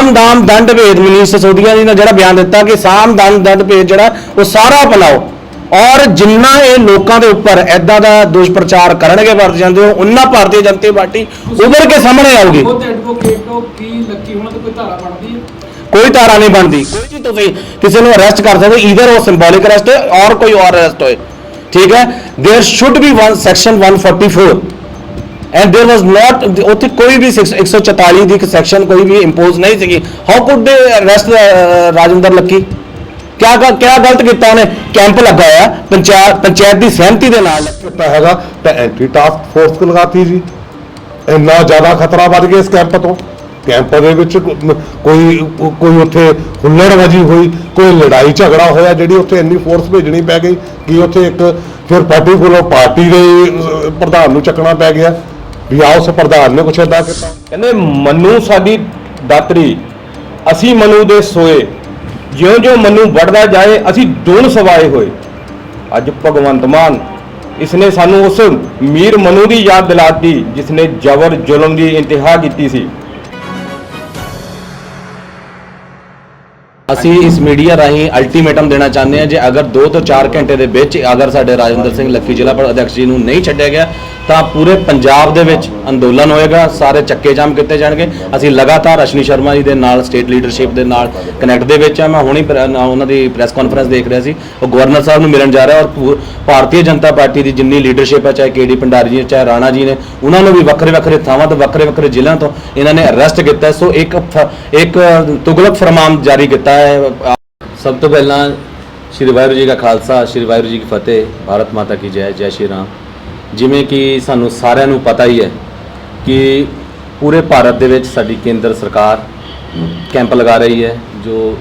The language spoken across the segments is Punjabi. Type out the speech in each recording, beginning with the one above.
ਸਾਮ ਦਾਮ ਦੰਡ ਭੇਦ ਮਨੀਸ਼ ਸਸੋਦੀਆ ਜੀ ਨੇ ਜਿਹੜਾ ਬਿਆਨ ਦਿੱਤਾ ਕਿ ਸਾਮ ਦਾਮ ਦੰਡ ਭੇਦ ਜਿਹੜਾ ਉਹ ਸਾਰਾ ਅਪਣਾਓ ਔਰ ਜਿੰਨਾ ਇਹ ਲੋਕਾਂ ਦੇ ਉੱਪਰ ਐਦਾਂ ਦਾ ਦੁਸ਼ਪ੍ਰਚਾਰ ਕਰਨਗੇ ਵਰਤ ਜਾਂਦੇ ਹੋ ਉਹਨਾਂ ਭਾਰਤੀ ਜਨਤਾ ਪਾਰਟੀ ਉੱਭਰ ਕੇ ਸਾਹਮਣੇ ਆਊਗੀ ਖੁਦ ਐਡਵੋਕੇਟ ਹੋ ਕੀ ਲੱਕੀ ਉਹਨਾਂ ਤੇ ਕੋਈ ਧਾਰਾ ਬਣਦੀ ਹੈ ਕੋਈ ਧਾਰਾ ਨਹੀਂ ਬਣਦੀ ਕੋਈ ਵੀ ਤੁਸੀਂ ਕਿਸੇ ਨੂੰ ਅਰੈਸਟ ਕਰ ਸਕਦੇ ਈਦਰ ਉਹ ਸਿੰਬੋਲਿਕ ਅਰੈਸਟ ਹੈ ਔਰ ਕੋਈ ਔਰ ਅਰੈਸਟ ਹੋਏ ਠੀਕ ਹੈ there should be one section 144 and there was not ਉੱਥੇ ਕੋਈ ਵੀ 6 144 ਦੀ ਇੱਕ ਸੈਕਸ਼ਨ ਕੋਈ ਵੀ ਇੰਪੋਜ਼ ਨਹੀਂ ਸੀਗੀ how could they arrest Rajinder Lucky ਕਿਆ ਕਿਆ ਗਲਤ ਕੀਤਾ ਉਹਨੇ ਕੈਂਪ ਲਗਾਇਆ ਪੰਚਾਇਤ ਪੰਚਾਇਤ ਦੀ ਸਹਿਮਤੀ ਦੇ ਨਾਲ ਕੀਤਾ ਹੈਗਾ ਤਾਂ ਐਂਟੀ ਟਾਸਕ ਫੋਰਸ ਕੋ ਲਗਾਤੀ ਜੀ ਇੰਨਾ ਜ਼ਿਆਦਾ ਖਤਰਾ ਵੱਧ ਗਿਆ ਇਸ ਕੈਂਪ ਤੋਂ ਕੈਂਪ ਦੇ ਵਿੱਚ ਕੋ- ਕੋਈ ਕੋਈ ਉੱਥੇ ਹੁੱਲੜਬਾਜੀ ਹੋਈ ਕੋਈ ਲੜਾਈ ਝਗੜਾ ਹੋਇਆ ਜਿਹੜੀ ਉੱਥੇ ਇੰਨੀ ਫੋਰਸ ਭੇਜਣੀ ਪੈ ਗਈ ਕਿ ਉੱਥੇ ਇੱਕ ਫਿਰ ਪਾਰਟੀ ਕੋਲੋਂ ਪਾਰਟੀ ਦੇ ਅਹ, ਪ੍ਰਧਾਨ ਨੂੰ ਚੱਕਣਾ ਪੈ ਗਿਆ ਵੀ ਆਹ ਉਸ ਪ੍ਰਧਾਨ ਨੇ ਕੁਛ ਏਦਾਂ ਕੀਤਾ? ਕਹਿੰਦੇ, ਮਨੂ ਸਾਡੀ ਦਾਤਰੀ, ਅਸੀਂ ਮਨੂ ਦੇ ਸੋਏ। ਜਿਉਂ-ਜਿਉਂ ਮਨੂ ਵੱਧਦਾ ਜਾਏ, ਅਸੀਂ ਡੂਣ ਸਵਾਏ ਹੋਏ। ਅੱਜ ਭਗਵੰਤ ਮਾਨ, ਇਸਨੇ ਸਾਨੂੰ ਉਸ ਮੀਰ ਮਨੂ ਦੀ ਯਾਦ ਦਿਲਾਤੀ ਜਿਸਨੇ ਜ਼ਬਰ ਜ਼ੁਲਮ ਦੀ ਇੰਤਹਾ ਕੀਤੀ ਸੀ। ਅਸੀਂ ਇਸ ਮੀਡੀਆ ਰਾਹੀਂ ਅਲਟੀਮੇਟਮ ਦੇਣਾ ਚਾਹੁੰਦੇ ਹਾਂ ਜੇ ਅਗਰ 2 ਤੋਂ 4 ਘੰਟੇ ਦੇ ਵਿੱਚ ਅਗਰ ਸਾਡੇ ਰਾਜਿੰਦਰ ਸਿੰਘ ਲੱਖੀ ਜ਼ਿਲ੍ਹਾ ਪਰ, ਅਧਿਕਸ਼ ਜੀ ਨੂੰ ਨਹੀਂ ਛੱਡਿਆ ਗਿਆ, ਤਾਂ ਪੂਰੇ ਪੰਜਾਬ ਦੇ ਵਿੱਚ ਅੰਦੋਲਨ ਹੋਏਗਾ, ਸਾਰੇ ਚੱਕੇ ਜਾਮ ਕੀਤੇ ਜਾਣਗੇ। ਅਸੀਂ ਲਗਾਤਾਰ ਅਸ਼ਨੀ ਸ਼ਰਮਾ ਜੀ ਦੇ ਨਾਲ ਸਟੇਟ ਲੀਡਰਸ਼ਿਪ ਦੇ ਨਾਲ ਕਨੈਕਟ ਦੇ ਵਿੱਚ ਆ ਮੈਂ ਹੁਣੀ ਪ੍ਰ- ਨਾ ਉਹਨਾਂ ਦੀ ਪ੍ਰੈਸ ਕਾਨਫਰੰਸ ਦੇਖ ਰਿਹਾ ਸੀ। ਉਹ ਗਵਰਨਰ ਸਾਹਿਬ ਨੂੰ ਮਿਲਣ ਜਾ ਰਿਹਾ ਔਰ ਪੂ- ਭਾਰਤੀ ਜਨਤਾ ਪਾਰਟੀ ਦੀ ਜਿੰਨੀ ਲੀਡਰਸ਼ਿਪ ਹੈ, ਚਾਹੇ ਕੇਡੀ ਭੰਡਾਰੀ ਜੀ, ਚਾਹੇ ਰਾਣਾ ਜੀ ਨੇ, ਉਹਨਾਂ ਨੂੰ ਵੀ ਵੱਖਰੇ ਵੱਖਰੇ ਥਾਵਾਂ ਤੋਂ, ਵੱਖਰੇ ਵੱਖਰੇ ਜ਼ਿਲ੍ਹਿਆਂ ਤੋਂ ਇਹਨਾਂ ਨੇ ਅਰੈਸਟ ਕੀਤਾ। ਸੋ ਇੱਕ ਫ- ਇੱਕ ਤੁਗਲਕ ਫਰਮਾਨ ਜਾਰੀ ਕੀਤਾ ਹੈ ਸਭ ਤੋਂ ਪਹਿਲਾਂ ਸ਼੍ਰੀ ਵਾਹਿਗੁਰੂ ਜੀ ਕਾ ਖਾਲਸਾ, ਸ਼੍ਰੀ ਵਾਹਿਗੁਰੂ ਜੀ ਕੀ ਫਤਿਹ, ਭਾਰਤ ਮਾਤਾ ਕੀ ਜੈ ਜੈ ਸ਼੍ਰੀ ਰਾਮ। ਜਿਵੇਂ ਕਿ ਸਾਨੂੰ ਸਾਰਿਆਂ ਨੂੰ ਪਤਾ ਹੀ ਹੈ ਕਿ ਪੂਰੇ ਭਾਰਤ ਦੇ ਵਿੱਚ ਸਾਡੀ ਕੇਂਦਰ ਸਰਕਾਰ ਕੈਂਪ ਲਗਾ ਰਹੀ ਹੈ, ਜੋ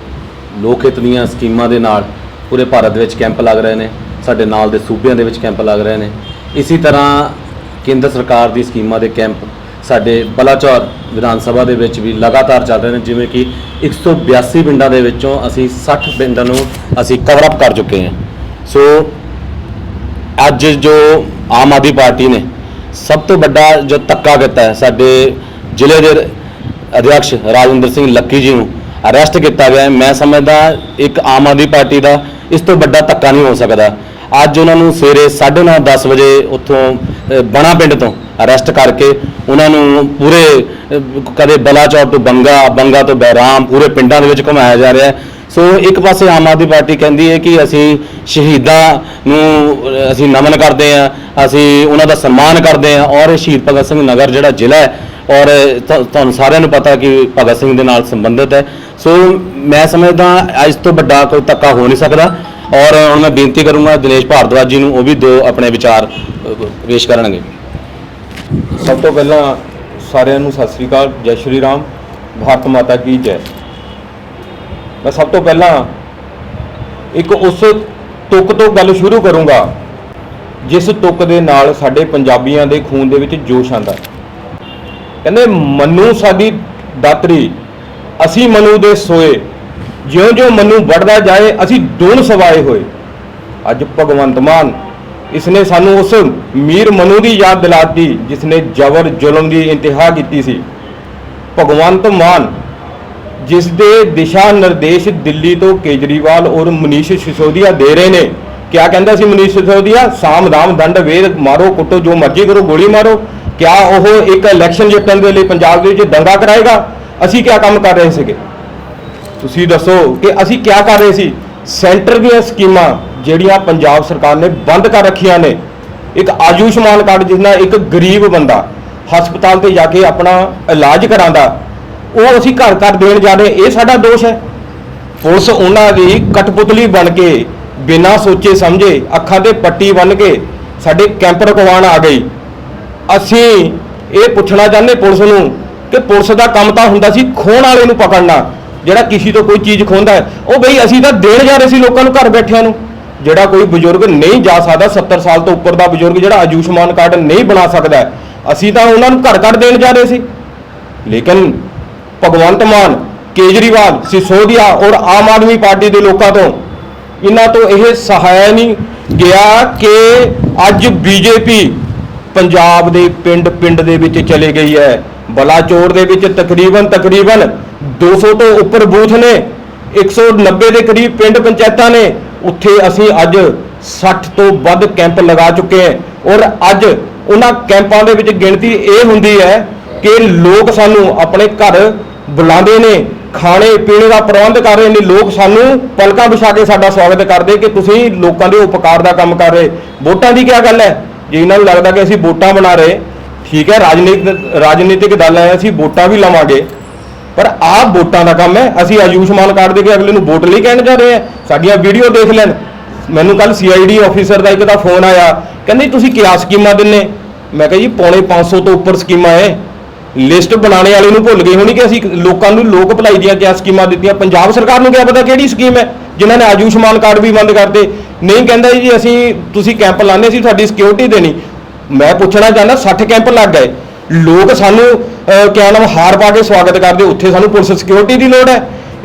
ਲੋਕ ਹਿੱਤ ਦੀਆਂ ਸਕੀਮਾਂ ਦੇ ਨਾਲ ਪੂਰੇ ਭਾਰਤ ਦੇ ਵਿੱਚ ਕੈਂਪ ਲੱਗ ਰਹੇ ਨੇ, ਸਾਡੇ ਨਾਲ ਦੇ ਸੂਬਿਆਂ ਦੇ ਵਿੱਚ ਕੈਂਪ ਲੱਗ ਰਹੇ ਨੇ। ਇਸੇ ਤਰ੍ਹਾਂ ਕੇਂਦਰ ਸਰਕਾਰ ਦੀ ਸਕੀਮਾਂ ਦੇ ਕੈਂਪ ਸਾਡੇ ਬਲਾਚੌਰ ਵਿਧਾਨ ਸਭਾ ਦੇ ਵਿੱਚ ਵੀ ਲਗਾਤਾਰ ਚੱਲ ਰਹੇ ਨੇ, ਜਿਵੇਂ ਕਿ 182 ਪਿੰਡਾਂ ਦੇ ਵਿੱਚੋਂ ਅਸੀਂ 60 ਪਿੰਡਾਂ ਨੂੰ ਅਸੀਂ ਕਵਰ ਅਪ ਕਰ ਚੁੱਕੇ ਹਾਂ। ਸੋ ਅੱਜ ਜੋ ਆਮ ਆਦਮੀ ਪਾਰਟੀ ਨੇ ਸਭ ਤੋਂ ਵੱਡਾ ਜੋ ਤੱਕਾ ਕੀਤਾ ਹੈ, ਸਾਡੇ ਜ਼ਿਲ੍ਹੇ ਦੇ ਅਧਿਕਸ਼ ਰਾਜਿੰਦਰ ਸਿੰਘ ਲੱਕੀ ਜੀ ਨੂੰ ਅਰੈਸਟ ਕੀਤਾ ਗਿਆ ਹੈ। ਮੈਂ ਸਮਝਦਾ ਇੱਕ ਆਮ ਆਦਮੀ ਪਾਰਟੀ ਦਾ ਇਸ ਤੋਂ ਵੱਡਾ ਧੱਕਾ ਨਹੀਂ ਹੋ ਸਕਦਾ। ਅੱਜ ਉਹਨਾਂ ਨੂੰ ਸਵੇਰੇ 9:30 10 ਵਜੇ ਉੱਥੋਂ ਬਣਾ ਪਿੰਡ ਤੋਂ ਅਰੈਸਟ ਕਰਕੇ ਉਹਨਾਂ ਨੂੰ ਪੂਰੇ ਅ, ਕਦੇ ਬਲਾਚੌਰ ਤੋਂ ਬੰਗਾ ਬੰਗਾ ਤੋਂ ਬਹਿਰਾਮ ਪੂਰੇ ਪਿੰਡਾਂ ਦੇ ਵਿੱਚ ਘੁਮਾਇਆ ਜਾ ਰਿਹਾ ਹੈ। ਸੋ ਇੱਕ ਪਾਸੇ ਆਮ ਆਦਮੀ ਪਾਰਟੀ ਕਹਿੰਦੀ ਹੈ ਕਿ ਅਸੀਂ ਸ਼ਹੀਦਾਂ ਨੂੰ ਅਸੀਂ ਨਮਨ ਕਰਦੇ ਹਾਂ ਅਸੀਂ ਉਹਨਾਂ ਦਾ ਸਨਮਾਨ ਕਰਦੇ ਹਾਂ ਔਰ ਇਹ ਸ਼ਹੀਦ ਭਗਤ ਸਿੰਘ ਨਗਰ ਜਿਹੜਾ ਜ਼ਿਲ੍ਹਾ ਹੈ ਔਰ ਤੁਹਾਨੂੰ ਸਾਰਿਆਂ ਨੂੰ ਪਤਾ ਕਿ ਭਗਤ ਸਿੰਘ ਦੇ ਨਾਲ ਸੰਬੰਧਿਤ ਹੈ। ਸੋ ਮੈਂ ਸਮਝਦਾ ਅੱਜ ਤੋਂ ਵੱਡਾ ਕੋਈ ਧੱਕਾ ਹੋ ਨਹੀਂ ਸਕਦਾ। ਔਰ ਹੁਣ ਮੈਂ ਬੇਨਤੀ ਕਰੂੰਗਾ ਦਿਨੇਸ਼ ਭਾਰਦਵਾਜ ਜੀ ਨੂੰ ਉਹ ਵੀ ਦੋ ਆਪਣੇ ਵਿਚਾਰ ਅ, ਪੇਸ਼ ਕਰਨਗੇ। ਸਭ ਤੋਂ ਪਹਿਲਾਂ ਸਾਰਿਆਂ ਨੂੰ ਸਤਿ ਸ੍ਰੀ ਅਕਾਲ ਜੈ ਸ਼੍ਰੀ ਰਾਮ ਭਾਰਤ ਮਾਤਾ ਕੀ ਜੈ। ਮੈਂ ਸਭ ਤੋਂ ਪਹਿਲਾਂ ਇੱਕ ਉਸ ਤੁਕ ਤੋਂ ਗੱਲ ਸ਼ੁਰੂ ਕਰੂੰਗਾ ਜਿਸ ਤੁਕ ਦੇ ਨਾਲ ਸਾਡੇ ਪੰਜਾਬੀਆਂ ਦੇ ਖੂਨ ਦੇ ਵਿੱਚ ਜੋਸ਼ ਆਂਦਾ ਕਹਿੰਦੇ ਮਨੂ ਸਾਡੀ ਦਾਤਰੀ ਅਸੀਂ ਮਨੂ ਦੇ ਸੋਏ। ਜਿਉਂ-ਜਿਉਂ ਮਨੂ ਵੱਧਦਾ ਜਾਏ, ਅਸੀਂ ਡੂਣ ਸਵਾਏ ਹੋਏ। ਅੱਜ ਭਗਵੰਤ ਮਾਨ, ਇਸਨੇ ਸਾਨੂੰ ਉਸ ਮੀਰ ਮਨੂ ਦੀ ਯਾਦ ਦਿਲਾਤੀ, ਜਿਸਨੇ ਜ਼ਬਰ ਜ਼ੁਲਮ ਦੀ ਇੰਤਹਾ ਕੀਤੀ ਸੀ। ਭਗਵੰਤ ਮਾਨ, ਜਿਸ ਦੇ ਦਿਸ਼ਾ ਨਿਰਦੇਸ਼ ਦਿੱਲੀ ਤੋਂ ਕੇਜਰੀਵਾਲ ਔਰ ਮਨੀਸ਼ ਸਿਸੋਦੀਆ ਦੇ ਰਹੇ ਨੇ। ਕਿਆ ਕਹਿੰਦਾ ਸੀ ਮਨੀਸ਼ ਸਿਸੋਦੀਆ? ਸਾਮ ਦਾਮ ਦੰਡ ਵੇਦ ਮਾਰੋ, ਕੁੱਟੋ, ਜੋ ਮਰਜ਼ੀ ਕਰੋ, ਗੋਲੀ ਮਾਰੋ। ਕਿਆ ਉਹ ਇੱਕ ਇਲੈਕਸ਼ਨ ਜਿੱਤਣ ਦੇ ਲਈ ਪੰਜਾਬ ਦੇ ਵਿੱਚ ਦੰਗਾ ਕਰਾਏਗਾ? ਅਸੀਂ ਕਿਆ ਕੰਮ ਕਰ ਰਹੇ ਸੀਗੇ? ਤੁਸੀਂ ਦੱਸੋ ਕਿ ਅਸੀਂ ਕਿਆ ਕਰ ਰਹੇ ਸੀ? ਸੈਂਟਰ ਦੀਆਂ ਸਕੀਮਾਂ ਜਿਹੜੀਆਂ ਪੰਜਾਬ ਸਰਕਾਰ ਨੇ ਬੰਦ ਕਰ ਰੱਖੀਆਂ ਨੇ। ਇੱਕ ਆਯੁਸ਼ਮਾਨ ਕਾਰਡ ਜਿਸ ਨਾਲ ਇੱਕ ਗਰੀਬ ਬੰਦਾ ਹਸਪਤਾਲ ਤੇ ਜਾ ਕੇ ਆਪਣਾ ਇਲਾਜ ਕਰਾਂਦਾ ਉਹ ਅਸੀਂ ਘਰ ਘਰ ਦੇਣ ਜਾ ਰਹੇ। ਇਹ ਸਾਡਾ ਦੋਸ਼ ਹੈ। ਪੁਲਿਸ ਉਹਨਾਂ ਦੀ ਕਠਪੁਤਲੀ ਬਣ ਕੇ ਬਿਨਾਂ ਸੋਚੇ ਸਮਝੇ ਅੱਖਾਂ ਤੇ ਪੱਟੀ ਬੰਨ ਕੇ ਸਾਡੇ ਕੈਂਪ ਰਖਵਾਉਣ ਆ ਗਈ। ਅਸੀਂ ਇਹ ਪੁੱਛਣਾ ਚਾਹੁੰਦੇ ਪੁਲਿਸ ਨੂੰ ਕਿ ਪੁਲਿਸ ਦਾ ਕੰਮ ਤਾਂ ਹੁੰਦਾ ਸੀ ਖੋਹਣ ਵਾਲੇ ਨੂੰ ਪਕੜਨਾ। ਜਿਹੜਾ ਕਿਸੇ ਤੋਂ ਕੋਈ ਚੀਜ਼ ਖੋਹਦਾ ਹੈ, ਉਹ ਬਈ ਅਸੀਂ ਤਾਂ ਦੇਣ ਜਾ ਰਹੇ ਸੀ ਲੋਕਾਂ ਨੂੰ ਘਰ ਬੈਠਿਆਂ ਨੂੰ, ਜਿਹੜਾ ਕੋਈ ਬਜ਼ੁਰਗ ਨਹੀਂ ਜਾ ਸਕਦਾ 70 ਸਾਲ ਤੋਂ ਉੱਪਰ ਦਾ ਬਜ਼ੁਰਗ ਜਿਹੜਾ ਆਯੁਸ਼ਮਾਨ ਕਾਰਡ ਨਹੀਂ ਬਣਾ ਸਕਦਾ ਅਸੀਂ ਤਾਂ ਉਹਨਾਂ ਨੂੰ ਘਰ ਘਰ ਦੇਣ ਜਾ ਰਹੇ ਸੀ। ਲੇਕਿਨ ਭਗਵੰਤ ਮਾਨ, ਕੇਜਰੀਵਾਲ, ਸਿਸੋਦੀਆ ਔਰ ਆਮ ਆਦਮੀ ਪਾਰਟੀ ਦੇ ਲੋਕਾਂ ਤੋਂ ਇਹਨਾਂ ਤੋਂ ਇਹ ਸਹਾਇਆ ਨਹੀਂ ਗਿਆ ਕਿ ਅੱਜ ਬੀਜੇਪੀ ਪੰਜਾਬ ਦੇ ਪਿੰਡ ਪਿੰਡ ਦੇ ਵਿੱਚ ਚਲੇ ਗਈ ਹੈ, ਬਲਾਚੌਰ ਦੇ ਵਿੱਚ ਤਕਰੀਬਨ ਤਕਰੀਬਨ 200 ਤੋਂ ਉੱਪਰ ਬੂਥ ਨੇ 190 ਦੇ ਕਰੀਬ ਪਿੰਡ ਪੰਚਾਇਤਾਂ ਨੇ, ਉੱਥੇ ਅਸੀਂ ਅੱਜ 60 ਤੋਂ ਵੱਧ ਕੈਂਪ ਲਗਾ ਚੁੱਕੇ ਹਾਂ। ਔਰ ਅੱਜ ਉਹਨਾਂ ਕੈਂਪਾਂ ਦੇ ਵਿੱਚ ਗਿਣਤੀ ਇਹ ਹੁੰਦੀ ਹੈ ਕਿ ਲੋਕ ਸਾਨੂੰ ਆਪਣੇ ਘਰ ਬੁਲਾਉਂਦੇ ਨੇ, ਖਾਣੇ ਪੀਣੇ ਦਾ ਪ੍ਰਬੰਧ ਕਰ ਰਹੇ ਨੇ। ਲੋਕ ਸਾਨੂੰ ਪਲਕਾਂ ਵਿਛਾ ਕੇ ਸਾਡਾ ਸਵਾਗਤ ਕਰਦੇ ਕਿ ਤੁਸੀਂ ਲੋਕਾਂ ਦੇ ਉਪਕਾਰ ਦਾ ਕੰਮ ਕਰ ਰਹੇ। ਵੋਟਾਂ ਦੀ ਕੀ ਗੱਲ ਹੈ? ਜੇ ਇਹਨਾਂ ਨੂੰ ਲੱਗਦਾ ਕਿ ਅਸੀਂ ਵੋਟਾਂ ਬਣਾ ਰਹੇ, ਠੀਕ ਹੈ, ਰਾਜਨੀਤਿਕ ਰਾਜਨੀਤਿਕ ਦਲ ਹੈ ਅਸੀਂ ਵੋਟਾਂ ਵੀ ਲਵਾਂਗੇ। ਪਰ ਆਹ ਵੋਟਾਂ ਦਾ ਕੰਮ ਹੈ। ਅਸੀਂ ਆਯੁਸ਼ਮਾਨ ਕਾਰਡ ਦੇ ਕੇ ਅਗਲੇ ਨੂੰ ਵੋਟ ਲਈ ਕਹਿਣ ਜਾ ਰਹੇ ਹਾਂ। ਸਾਡੀਆਂ ਵੀਡੀਓ ਦੇਖ ਲੈਣ। ਮੈਨੂੰ ਕੱਲ ਸੀਆਈਡੀ ਆਫੀਸਰ ਦਾ ਇੱਕ ਦਾ ਫੋਨ ਆਇਆ। ਕਹਿੰਦੇ, ਤੁਸੀਂ ਕਿਆ ਸਕੀਮਾਂ ਦਿੰਨੇ? ਮੈਂ ਕਿਹਾ ਜੀ, ਪੌਣੇ 500 ਤੋਂ ਉੱਪਰ ਸਕੀਮਾਂ ਹੈ ਲਿਸਟ ਬਣਾਉਣੇ ਵਾਲੇ ਨੂੰ ਭੁੱਲ ਗਏ ਹੋਣੀ ਕਿ ਅਸੀਂ ਲੋਕਾਂ ਨੂੰ ਲੋਕ ਭਲਾਈ ਦੀਆਂ ਕਿਆ ਸਕੀਮਾਂ ਦਿੱਤੀਆਂ? ਪੰਜਾਬ ਸਰਕਾਰ ਨੂੰ ਕਿਆ ਪਤਾ ਕਿਹੜੀ ਸਕੀਮ ਹੈ ਜਿਨ੍ਹਾਂ ਨੇ ਆਯੁਸ਼ਮਾਨ ਕਾਰਡ ਵੀ ਬੰਦ ਕਰਤੇ। ਨਹੀਂ ਕਹਿੰਦਾ ਜੀ, ਅਸੀਂ, ਤੁਸੀਂ ਕੈਂਪ ਲਾਉਂਦੇ ਸੀ ਤੁਹਾਡੀ ਸਿਕਿਉਰਿਟੀ ਦੇਣੀ। ਮੈਂ ਪੁੱਛਣਾ ਚਾਹੁੰਦਾ 60 ਕੈਂਪ ਲੱਗ ਗਏ। ਲੋਕ ਸਾਨੂੰ ਅਹ, ਕਿਆ ਨਾਮ ਹਾਰ ਪਾ ਕੇ ਸਵਾਗਤ ਕਰਦੇ ਉੱਥੇ ਸਾਨੂੰ ਪੁਲਿਸ ਸਿਕਿਉਰਿਟੀ ਦੀ ਲੋੜ ਹੈ।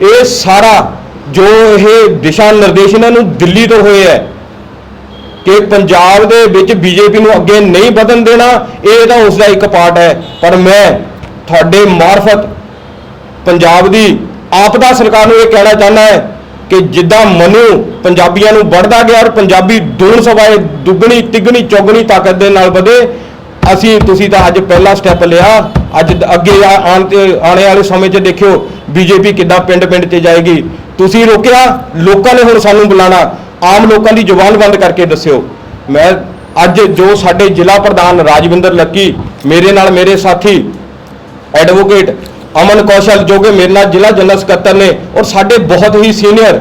ਇਹ ਸਾਰਾ ਜੋ ਇਹ ਦਿਸ਼ਾ ਨਿਰਦੇਸ਼ ਇਹਨਾਂ ਨੂੰ ਦਿੱਲੀ ਤੋਂ ਹੋਏ ਹੈ ਕਿ ਪੰਜਾਬ ਦੇ ਵਿੱਚ ਬੀਜੇਪੀ ਨੂੰ ਅੱਗੇ ਨਹੀਂ ਵਧਣ ਦੇਣਾ ਇਹ ਤਾਂ ਉਸ ਦਾ ਇੱਕ ਪਾਰਟ ਹੈ। ਪਰ ਮੈਂ ਤੁਹਾਡੇ ਮਾਰਫਤ ਪੰਜਾਬ ਦੀ ਆਪਦਾ ਸਰਕਾਰ ਨੂੰ ਇਹ ਕਹਿਣਾ ਚਾਹੁੰਦਾ ਹੈ ਕਿ ਜਿੱਦਾਂ ਮਨੂ ਪੰਜਾਬੀਆਂ ਨੂੰ ਵੱਢਦਾ ਗਿਆ ਔਰ ਪੰਜਾਬੀ ਦੂਣ ਸਵਾਏ ਦੁੱਗਣੀ ਤਿੱਗਣੀ ਚੌਗਣੀ ਤਾਕਤ ਦੇ ਨਾਲ ਵਧੇ ਅਸੀਂ ਤੁਸੀਂ ਤਾਂ ਅੱਜ ਪਹਿਲਾ ਸਟੈਪ ਲਿਆ। ਅੱਜ ਅੱਗੇ ਆ- ਆਉਣ ਤੇ ਆਉਣੇ ਵਾਲੇ ਸਮੇਂ 'ਚ ਦੇਖਿਓ, ਬੀਜੇਪੀ ਕਿੱਦਾਂ ਪਿੰਡ-ਪਿੰਡ 'ਚ ਜਾਏਗੀ। ਤੁਸੀਂ ਰੋਕਿਆ, ਲੋਕਾਂ ਨੇ ਹੁਣ ਸਾਨੂੰ ਬੁਲਾਣਾ। ਆਮ ਲੋਕਾਂ ਦੀ ਜ਼ੁਬਾਨ ਬੰਦ ਕਰਕੇ ਦੱਸਿਓ। ਮੈਂ ਅੱਜ ਜੋ ਸਾਡੇ ਜ਼ਿਲ੍ਹਾ ਪ੍ਰਧਾਨ ਰਾਜਵਿੰਦਰ ਲੱਕੀ, ਮੇਰੇ ਨਾਲ ਮੇਰੇ ਸਾਥੀ ਐਡਵੋਕੇਟ ਅਮਨ ਕੌਸ਼ਲ, ਜੋ ਕਿ ਮੇਰੇ ਨਾਲ ਜ਼ਿਲ੍ਹਾ ਜਨਰਲ ਸਕੱਤਰ ਨੇ, ਔਰ ਸਾਡੇ ਬਹੁਤ ਹੀ ਸੀਨੀਅਰ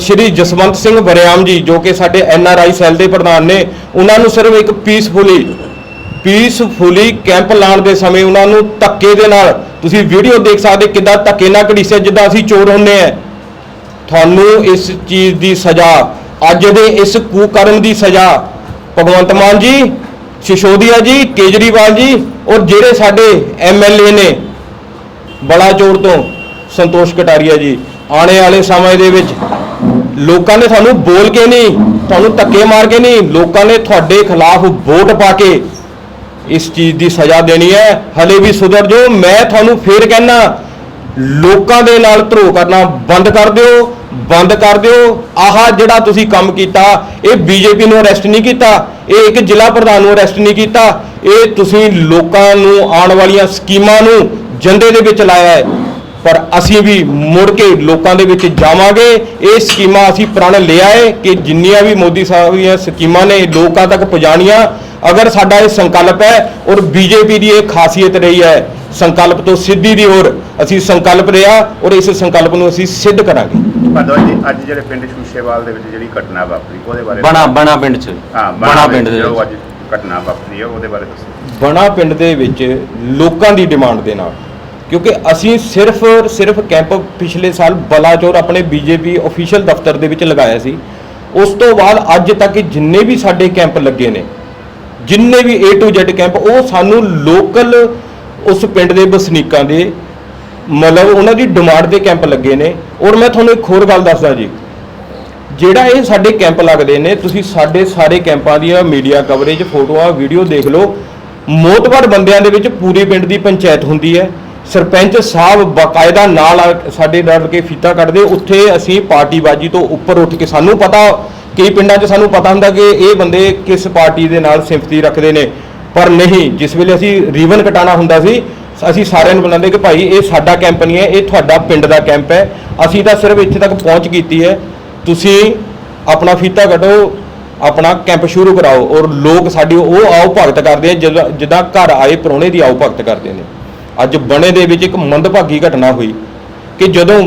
ਸ਼੍ਰੀ ਜਸਵੰਤ ਸਿੰਘ ਬਰਿਆਮ ਜੀ, ਜੋ ਕਿ ਸਾਡੇ ਐਨ ਆਰ ਆਈ ਸੈੱਲ ਦੇ ਪ੍ਰਧਾਨ ਨੇ, ਉਹਨਾਂ ਨੂੰ ਸਿਰਫ ਇੱਕ ਪੀਸਫੁਲੀ ਪੀਸਫੁਲੀ ਕੈਂਪ ਲਾਉਣ ਦੇ ਸਮੇਂ ਉਹਨਾਂ ਨੂੰ ਧੱਕੇ ਦੇ ਨਾਲ, ਤੁਸੀਂ ਵੀਡੀਓ ਦੇਖ ਸਕਦੇ ਕਿੱਦਾਂ ਧੱਕੇ ਨਾਲ ਘੜੀਸਿਆ ਜਿੱਦਾਂ ਅਸੀਂ ਚੋਰ ਹੁੰਨੇ ਆ। ਤੁਹਾਨੂੰ ਇਸ ਚੀਜ਼ ਦੀ ਸਜ਼ਾ, ਅੱਜ ਦੇ ਇਸ ਕੁਕਰਮ ਦੀ ਸਜ਼ਾ, ਭਗਵੰਤ ਮਾਨ ਜੀ, ਸਿਸੋਦੀਆ ਜੀ, ਕੇਜਰੀਵਾਲ ਜੀ ਔਰ ਜਿਹੜੇ ਸਾਡੇ ਐਮਐਲਏ ਨੇ ਬਲਾਚੌਰ ਤੋਂ ਸੰਤੋਸ਼ ਕਟਾਰੀਆ ਜੀ, ਆਉਣੇ ਵਾਲੇ ਸਮੇਂ ਦੇ ਵਿੱਚ ਲੋਕਾਂ ਨੇ ਤੁਹਾਨੂੰ ਬੋਲ ਕੇ ਨਹੀਂ, ਤੁਹਾਨੂੰ ਧੱਕੇ ਮਾਰ ਕੇ ਨਹੀਂ, ਲੋਕਾਂ ਨੇ ਤੁਹਾਡੇ ਖਿਲਾਫ ਵੋਟ ਪਾ ਕੇ ਇਸ ਚੀਜ਼ ਦੀ ਸਜ਼ਾ ਦੇਣੀ ਹੈ। ਹਲੇ ਵੀ ਸੁਧਰ ਜੋ ਮੈਂ ਤੁਹਾਨੂੰ ਫੇਰ ਕਹਿਣਾ ਲੋਕਾਂ ਦੇ ਨਾਲ ਧਰੋ ਕਰਨਾ ਬੰਦ ਕਰ ਦਿਓ, ਬੰਦ ਕਰ ਦਿਓ। ਆਹ ਜਿਹੜਾ ਤੁਸੀਂ ਕੰਮ ਕੀਤਾ, ਇਹ ਬੀਜੇਪੀ ਨੂੰ ਅਰੈਸਟ ਨਹੀਂ ਕੀਤਾ, ਇਹ ਇੱਕ ਜ਼ਿਲ੍ਹਾ ਪ੍ਰਧਾਨ ਨੂੰ ਅਰੈਸਟ ਨਹੀਂ ਕੀਤਾ, ਇਹ ਤੁਸੀਂ ਲੋਕਾਂ ਨੂੰ ਆਉਣ ਵਾਲੀਆਂ ਸਕੀਮਾਂ ਨੂੰ ਜੰਦੇ ਦੇ ਵਿੱਚ ਲਾਇਆ ਹੈ। ਪਰ ਅਸੀਂ ਵੀ ਮੁੜ ਕੇ ਲੋਕਾਂ ਦੇ ਵਿੱਚ ਜਾਵਾਂਗੇ। ਇਹ ਸਕੀਮਾਂ ਅਸੀਂ ਪ੍ਰਣ ਲਿਆ ਹੈ ਕਿ ਜਿੰਨੀਆਂ ਵੀ ਮੋਦੀ ਸਾਹਿਬ ਦੀਆਂ ਸਕੀਮਾਂ ਨੇ, ਲੋਕਾਂ ਤੱਕ ਪਹੁੰਚਾਉਣੀਆਂ ਅਗਰ ਸਾਡਾ ਇਹ ਸੰਕਲਪ ਹੈ ਔਰ ਬੀਜੇਪੀ ਦੀ ਇਹ ਖਾਸੀਅਤ ਰਹੀ ਹੈ ਸੰਕਲਪ ਤੋਂ ਸਿੱਧੀ ਦੀ ਔਰ ਅਸੀਂ ਸੰਕਲਪ ਰਿਹਾ ਔਰ ਇਸ ਸੰਕਲਪ ਨੂੰ ਅਸੀਂ ਸਿੱਧ ਕਰਾਂਗੇ। ਭਾਰਦਵਾਜ ਜੀ ਅੱਜ ਜਿਹੜੇ ਪਿੰਡ ਸ਼ੂਸ਼ੇਵਾਲ ਦੇ ਵਿੱਚ ਜਿਹੜੀ ਘਟਨਾ ਵਾਪਰੀ ਉਹਦੇ ਬਾਰੇ ਬਣਾ ਬਣਾ ਪਿੰਡ ਚ। ਹਾਂ ਬਣਾ ਪਿੰਡ ਦੇ ਜੋ ਵਿੱਚ। ਅੱਜ ਘਟਨਾ ਵਾਪਰੀ ਹੈ ਉਹਦੇ ਬਾਰੇ ਦੱਸੋ ਬਣਾ ਪਿੰਡ ਦੇ ਵਿੱਚ ਲੋਕਾਂ ਦੀ ਡਿਮਾਂਡ ਦੇ ਨਾਲ ਕਿਉਂਕਿ ਅਸੀਂ ਸਿਰਫ ਔਰ ਸਿਰਫ ਕੈਂਪ ਪਿਛਲੇ ਸਾਲ ਬਲਾਚੌਰ ਆਪਣੇ ਬੀਜੇਪੀ ਅਫੀਸ਼ੀਅਲ ਦਫ਼ਤਰ ਦੇ ਵਿੱਚ ਲਗਾਇਆ ਸੀ। ਉਸ ਤੋਂ ਬਾਅਦ ਅੱਜ ਤੱਕ ਜਿੰਨੇ ਵੀ ਸਾਡੇ ਕੈਂਪ ਲੱਗੇ ਨੇ ਜਿੰਨੇ ਵੀ A to Z ਕੈਂਪ ਉਹ ਸਾਨੂੰ ਲੋਕਲ ਉਸ ਪਿੰਡ ਦੇ ਵਸਨੀਕਾਂ ਦੇ, ਮਤਲਬ ਉਹਨਾਂ ਦੀ ਡਿਮਾਂਡ ਦੇ ਕੈਂਪ ਲੱਗੇ ਨੇ। ਔਰ ਮੈਂ ਤੁਹਾਨੂੰ ਇੱਕ ਹੋਰ ਗੱਲ ਦੱਸਦਾ ਜੀ। ਜਿਹੜਾ ਇਹ ਸਾਡੇ ਕੈਂਪ ਲੱਗਦੇ ਨੇ, ਤੁਸੀਂ ਸਾਡੇ ਸਾਰੇ ਕੈਂਪਾਂ ਦੀਆਂ ਮੀਡੀਆ ਕਵਰੇਜ ਫੋਟੋਆਂ ਵੀਡੀਓ ਦੇਖ ਲਓ। ਮੋਤਬਰ ਬੰਦਿਆਂ ਦੇ ਵਿੱਚ ਪੂਰੇ ਪਿੰਡ ਦੀ ਪੰਚਾਇਤ ਹੁੰਦੀ ਹੈ। ਸਰਪੰਚ ਸਾਹਿਬ ਬਾਕਾਇਦਾ ਨਾਲ ਸਾਡੇ ਨਾਲ ਕੇ ਫੀਤਾ ਕੱਢਦੇ। ਉੱਥੇ ਅਸੀਂ ਪਾਰਟੀਬਾਜੀ ਤੋਂ ਉੱਪਰ ਉੱਠ ਕੇ, ਸਾਨੂੰ ਪਤਾ ਕਈ ਪਿੰਡਾਂ 'ਚ ਸਾਨੂੰ ਪਤਾ ਹੁੰਦਾ ਕਿ ਇਹ ਬੰਦੇ ਕਿਸ ਪਾਰਟੀ ਦੇ ਨਾਲ ਸਿੰਪਥੀ ਰੱਖਦੇ ਨੇ, ਪਰ ਨਹੀਂ, ਜਿਸ ਵੇਲੇ ਅਸੀਂ ਰੀਵਨ ਕਟਾਣਾ ਹੁੰਦਾ ਸੀ, ਅਸੀਂ ਸਾਰਿਆਂ ਨੂੰ ਬੁਲਾਉਂਦੇ ਕਿ ਭਾਈ ਇਹ ਸਾਡਾ ਕੈਂਪ ਨਹੀਂ ਹੈ, ਇਹ ਤੁਹਾਡਾ ਪਿੰਡ ਦਾ ਕੈਂਪ ਹੈ, ਅਸੀਂ ਤਾਂ ਸਿਰਫ ਇੱਥੇ ਤੱਕ ਪਹੁੰਚ ਕੀਤੀ ਹੈ, ਤੁਸੀਂ ਆਪਣਾ ਫੀਤਾ ਕੱਢੋ, ਆਪਣਾ ਕੈਂਪ ਸ਼ੁਰੂ ਕਰਾਓ ਔਰ ਲੋਕ ਸਾਡੀ ਉਹ ਆਓ ਭਗਤ ਕਰਦੇ ਆ, ਜਦੋਂ- ਜਿੱਦਾਂ ਘਰ ਆਏ ਪ੍ਰਾਹੁਣੇ ਦੀ ਆਓ ਭਗਤ ਕਰਦੇ ਨੇ। ਅੱਜ ਬਣੇ ਦੇ ਵਿੱਚ ਇੱਕ ਮੰਦਭਾਗੀ ਘਟਨਾ ਹੋਈ ਕਿ ਜਦੋਂ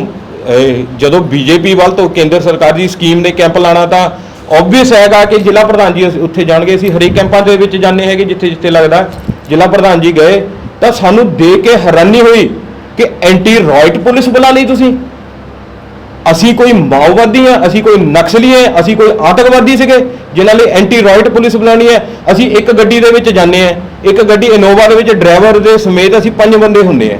ਜਦੋਂ ਬੀਜੇਪੀ ਵੱਲ ਤੋਂ ਕੇਂਦਰ ਸਰਕਾਰ ਦੀ ਸਕੀਮ ਨੇ ਕੈਂਪ ਲਾਣਾ ਤਾਂ ਆਬਵੀਅਸ ਹੈਗਾ ਕਿ ਜ਼ਿਲ੍ਹਾ ਪ੍ਰਧਾਨ ਜੀ ਅਸੀਂ ਉੱਥੇ ਜਾਣਗੇ। ਅਸੀਂ ਹਰੇਕ ਕੈਂਪਾਂ ਦੇ ਵਿੱਚ ਜਾਂਦੇ ਹੈਗੇ ਜਿੱਥੇ ਜਿੱਥੇ ਲੱਗਦਾ। ਜ਼ਿਲ੍ਹਾ ਪ੍ਰਧਾਨ ਜੀ ਗਏ ਤਾਂ ਸਾਨੂੰ ਦੇਖ ਕੇ ਹੈਰਾਨੀ ਹੋਈ ਕਿ ਐਂਟੀ ਰॉयਟ ਪੁਲਿਸ ਬੁਲਾ ਲਈ ਤੁਸੀਂ। ਅਸੀਂ ਕੋਈ ਮਾਓਵਾਦੀ ਆ ਅਸੀਂ ਕੋਈ ਨਕਸਲੀ ਆ ਅਸੀਂ ਕੋਈ ਆਤੰਕਵਾਦੀ ਸੀਗੇ ਜਿਨ੍ਹਾਂ ਲਈ ਐਂਟੀ ਰॉयਟ ਪੁਲਿਸ ਬੁਲਾਉਣੀ ਹੈ। ਅਸੀਂ ਇੱਕ ਗੱਡੀ ਦੇ ਵਿੱਚ ਜਾਂਦੇ ਆ ਇੱਕ ਗੱਡੀ ਇਨੋਵਾ ਦੇ ਵਿੱਚ ਡਰਾਈਵਰ ਦੇ ਸਮੇਤ ਅਸੀਂ ਪੰਜ ਬੰਦੇ ਹੁੰਦੇ ਆ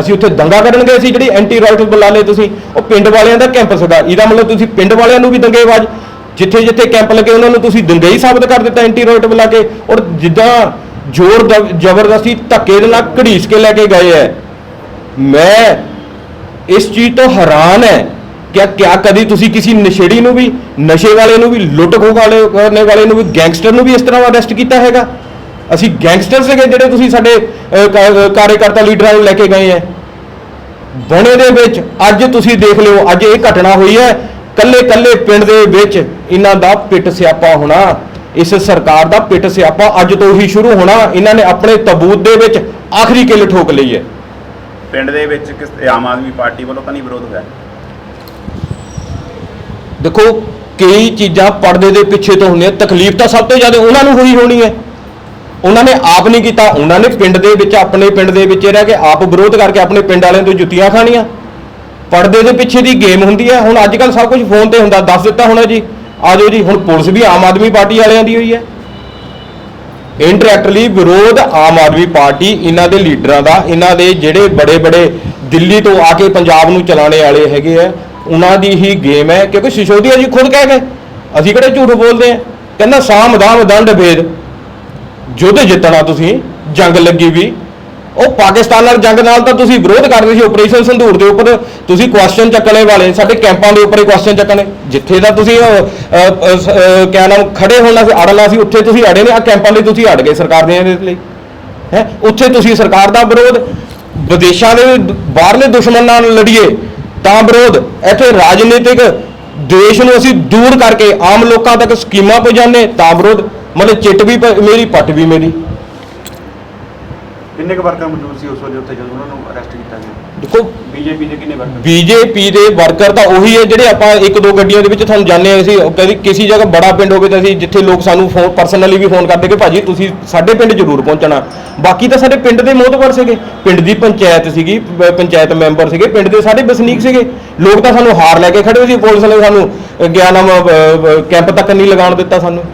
ਅਸੀਂ ਉੱਥੇ ਦੰਗਾ ਕਰਨ ਗਏ ਸੀ, ਜਿਹੜੀ ਐਂਟੀ ਰॉयਟ ਬੁਲਾ ਲਏ ਤੁਸੀਂ, ਉਹ ਪਿੰਡ ਵਾਲਿਆਂ ਦਾ ਕੈਂਪ ਸੀਗਾ ਇਹਦਾ ਮਤਲਬ ਤੁਸੀਂ ਪਿੰਡ ਵਾਲਿਆਂ ਨੂੰ ਵੀ ਦੰਗੇਬਾਜ਼ ਜਿੱਥੇ ਜਿੱਥੇ ਕੈਂਪ ਲੱਗੇ, ਉਹਨਾਂ ਨੂੰ ਤੁਸੀਂ ਦੰਗੇਈ ਸਾਬਤ ਕਰ ਦਿੱਤਾ ਐਂਟੀ ਰॉयਟ ਬੁਲਾ ਕੇ। ਔਰ ਜਿੱਦਾਂ ਜ਼ੋਰ ਦ- ਜ਼ਬਰਦਸਤੀ ਧੱਕੇ ਦੇ ਨਾਲ ਘੜੀਸ ਕੇ ਲੈ ਕੇ ਗਏ ਐ। ਮੈਂ ਇਸ ਚੀਜ਼ ਤੋਂ ਹੈਰਾਨ ਹੈ ਕਿ ਕਿਆ ਕਦੀ ਤੁਸੀਂ ਕਿਸੇ ਨਸ਼ੇੜੀ ਨੂੰ ਵੀ, ਨਸ਼ੇ ਵਾਲੇ ਨੂੰ ਵੀ, ਲੁੱਟ ਖੋਹ ਵਾਲੇ, ਕਰਨੇ ਵਾਲੇ ਨੂੰ ਵੀ, ਗੈਂਗਸਟਰ ਨੂੰ ਵੀ ਇਸ ਤਰ੍ਹਾਂ ਅਰੈਸਟ ਕੀਤਾ ਹੈਗਾ? ਅਸੀਂ ਗੈਂਗਸਟਰ ਸੀਗੇ ਜਿਹੜੇ ਤੁਸੀਂ ਸਾਡੇ ਕਾਰਜਕਰਤਾ ਲੀਡਰਾਂ ਨੂੰ ਲੈ ਕੇ ਗਏ ਹੈ ਬਣੇ ਦੇ ਵਿੱਚ ਅੱਜ ਤੁਸੀਂ ਦੇਖ ਲਿਓ ਅੱਜ ਇਹ ਘਟਨਾ ਹੋਈ ਹੈ ਕੱਲੇ ਕੱਲੇ ਪਿੰਡ ਦੇ ਵਿੱਚ ਇਹਨਾਂ ਦਾ ਪਿੱਟ ਸਿਆਪਾ ਹੋਣਾ ਇਸ ਸਰਕਾਰ ਦਾ ਪਿੱਟ ਸਿਆਪਾ ਅੱਜ ਤੋਂ ਹੀ ਸ਼ੁਰੂ ਹੋਣਾ ਇਹਨਾਂ ਨੇ ਆਪਣੇ ਤਬੂਤ ਦੇ ਵਿੱਚ ਆਖਰੀ ਕਿੱਲ ਠੋਕ ਲਈ ਹੈ ਪਿੰਡ ਦੇ ਵਿੱਚ ਕਿਸ ਆਮ ਆਦਮੀ ਪਾਰਟੀ ਵੱਲੋਂ ਤਾਂ ਨਹੀਂ ਵਿਰੋਧ ਹੋਇਆ? ਦੇਖੋ ਕਈ ਚੀਜ਼ਾਂ ਪਰਦੇ ਦੇ ਪਿੱਛੇ ਤੋਂ ਹੁੰਦੀਆਂ ਤਕਲੀਫ ਤਾਂ ਸਭ ਤੋਂ ਜ਼ਿਆਦਾ ਉਹਨਾਂ ਨੂੰ ਹੋਈ ਹੋਣੀ ਹੈ ਉਹਨਾਂ ਨੇ ਆਪ ਨਹੀਂ ਕੀਤਾ, ਉਹਨਾਂ ਨੇ ਪਿੰਡ ਦੇ ਵਿੱਚ, ਆਪਣੇ ਪਿੰਡ ਦੇ ਵਿੱਚ ਰਹਿ ਕੇ ਆਪ ਵਿਰੋਧ ਕਰਕੇ ਆਪਣੇ ਪਿੰਡ ਵਾਲਿਆਂ ਤੋਂ ਜੁੱਤੀਆਂ ਖਾਣੀਆਂ। ਪਰਦੇ ਦੇ ਪਿੱਛੇ ਦੀ ਗੇਮ ਹੁੰਦੀ ਹੈ। ਹੁਣ ਅੱਜ ਕੱਲ ਸਭ ਕੁਝ ਫੋਨ ਤੇ ਹੁੰਦਾ। ਦੱਸ ਦਿੱਤਾ ਹੋਣਾ ਜੀ। ਆਜੋ ਜੀ, ਹੁਣ ਪੁਲਿਸ ਵੀ ਆਮ ਆਦਮੀ ਪਾਰਟੀ ਵਾਲਿਆਂ ਦੀ ਹੋਈ ਹੈ। ਇੰਡਾਇਰੈਕਟਲੀ ਵਿਰੋਧ ਆਮ ਆਦਮੀ ਪਾਰਟੀ, ਇਹਨਾਂ ਦੇ ਲੀਡਰਾਂ ਦਾ, ਇਹਨਾਂ ਦੇ ਜਿਹੜੇ ਬੜੇ ਬੜੇ ਦਿੱਲੀ ਤੋਂ ਆ ਕੇ ਪੰਜਾਬ ਨੂੰ ਚਲਾਣੇ ਵਾਲੇ ਹੈਗੇ ਆ, ਉਹਨਾਂ ਦੀ ਹੀ ਗੇਮ ਹੈ। ਕਿਉਂਕਿ ਸਿਸੋਦੀਆ ਜੀ ਖੁਦ ਕਹਿ ਗਏ, ਅਸੀਂ ਕਿਹੜੇ ਝੂਠ ਬੋਲਦੇ ਆ? ਕਹਿੰਦਾ ਸਾਮ ਦਾਮ ਦੰਡ ਭੇਦ ਯੁੱਧ ਜਿੱਤਣਾ ਤੁਸੀਂ ਜੰਗ ਲੱਗੀ ਵੀ। ਉਹ ਪਾਕਿਸਤਾਨ ਨਾਲ ਜੰਗ ਨਾਲ ਤਾਂ ਤੁਸੀਂ ਵਿਰੋਧ ਕਰਦੇ ਸੀ ਆਪਰੇਸ਼ਨ ਸੰਧੂਰ ਦੇ ਉੱਪਰ। ਤੁਸੀਂ ਕੁਐਸਚਨ ਚੱਕਣੇ ਵਾਲੇ ਸਾਡੇ ਕੈਂਪਾਂ ਦੇ ਉੱਪਰ ਹੀ ਕੁਐਸਚਨ ਚੱਕਣੇ। ਜਿੱਥੇ ਦਾ ਤੁਸੀਂ ਅਹ, ਅਹ, ਅਹ, ਸ- ਕਿਆ ਨਾਮ ਖੜੇ ਹੋਣਾ ਸੀ ਅੜਨਾ ਸੀ ਉੱਥੇ ਤੁਸੀਂ ਅੜੇ ਨੇ ਆ ਕੈਂਪਾਂ ਲਈ ਤੁਸੀਂ ਅੜ ਗਏ ਸਰਕਾਰ ਦੇ ਲਈ। ਹੈ? ਉੱਥੇ ਤੁਸੀਂ ਸਰਕਾਰ ਦਾ ਵਿਰੋਧ ਵਿਦੇਸ਼ਾਂ ਦੇ ਬਾਹਰਲੇ ਦੁਸ਼ਮਣ ਨਾਲ ਲੜੀਏ ਤਾਂ ਵਿਰੋਧ। ਇੱਥੇ ਰਾਜਨੀਤਿਕ ਦੇਸ਼ ਨੂੰ ਅਸੀਂ ਦੂਰ ਕਰਕੇ ਆਮ ਲੋਕਾਂ ਤੱਕ ਸਕੀਮਾਂ ਪਹੁੰਚਾਉਂਦੇ ਤਾਂ ਵਿਰੋਧ। ਮਤਲਬ ਚਿੱਟ ਵੀ ਪ- ਮੇਰੀ ਪੱਟ ਵੀ ਮੇਰੀ। ਕਿੰਨੇ ਕੁ ਵਰਕਰ ਮੌਜੂਦ ਸੀ ਉਸ ਵੇਲੇ ਉੱਥੇ ਜਦੋਂ ਉਹਨਾਂ ਨੂੰ ਅਰੈਸਟ ਕੀਤਾ ਗਿਆ? ਦੇਖੋ ਬੀਜੇਪੀ ਦੇ ਕਿੰਨੇ ਵਰਕਰ? ਬੀਜੇਪੀ ਦੇ ਵਰਕਰ ਤਾਂ ਉਹੀ ਹੈ ਜਿਹੜੇ ਆਪਾਂ ਇੱਕ ਦੋ ਗੱਡੀਆਂ ਦੇ ਵਿੱਚ ਤੁਹਾਨੂੰ ਜਾਣਦੇ ਹਾਂ ਅਸੀਂ। ਕਦੀ ਕਿਸੇ ਜਗ੍ਹਾ ਬੜਾ ਪਿੰਡ ਹੋਵੇ ਤਾਂ ਅਸੀਂ ਜਿੱਥੇ ਲੋਕ ਸਾਨੂੰ ਫੋਨ ਪਰਸਨਲੀ ਵੀ ਫੋਨ ਕਰਦੇ ਕਿ ਭਾਜੀ ਤੁਸੀਂ ਸਾਡੇ ਪਿੰਡ ਜ਼ਰੂਰ ਪਹੁੰਚਣਾ। ਬਾਕੀ ਤਾਂ ਸਾਡੇ ਪਿੰਡ ਦੇ ਮੋਹਤਵਰ ਸੀਗੇ। ਪਿੰਡ ਦੀ ਪੰਚਾਇਤ ਸੀਗੀ ਪ- ਪੰਚਾਇਤ ਮੈਂਬਰ ਸੀਗੇ। ਪਿੰਡ ਦੇ ਸਾਡੇ ਵਸਨੀਕ ਸੀਗੇ। ਲੋਕ ਤਾਂ ਸਾਨੂੰ ਹਾਰ ਲੈ ਕੇ ਖੜੇ ਹੋਏ ਸੀ। ਪੁਲਿਸ ਨੇ ਸਾਨੂੰ ਅ, ਗਿਆ ਨਾਮ ਕੈਂਪ ਤੱਕ ਨਹੀਂ ਲਗਾਉਣ ਦਿੱਤਾ ਸਾਨੂੰ।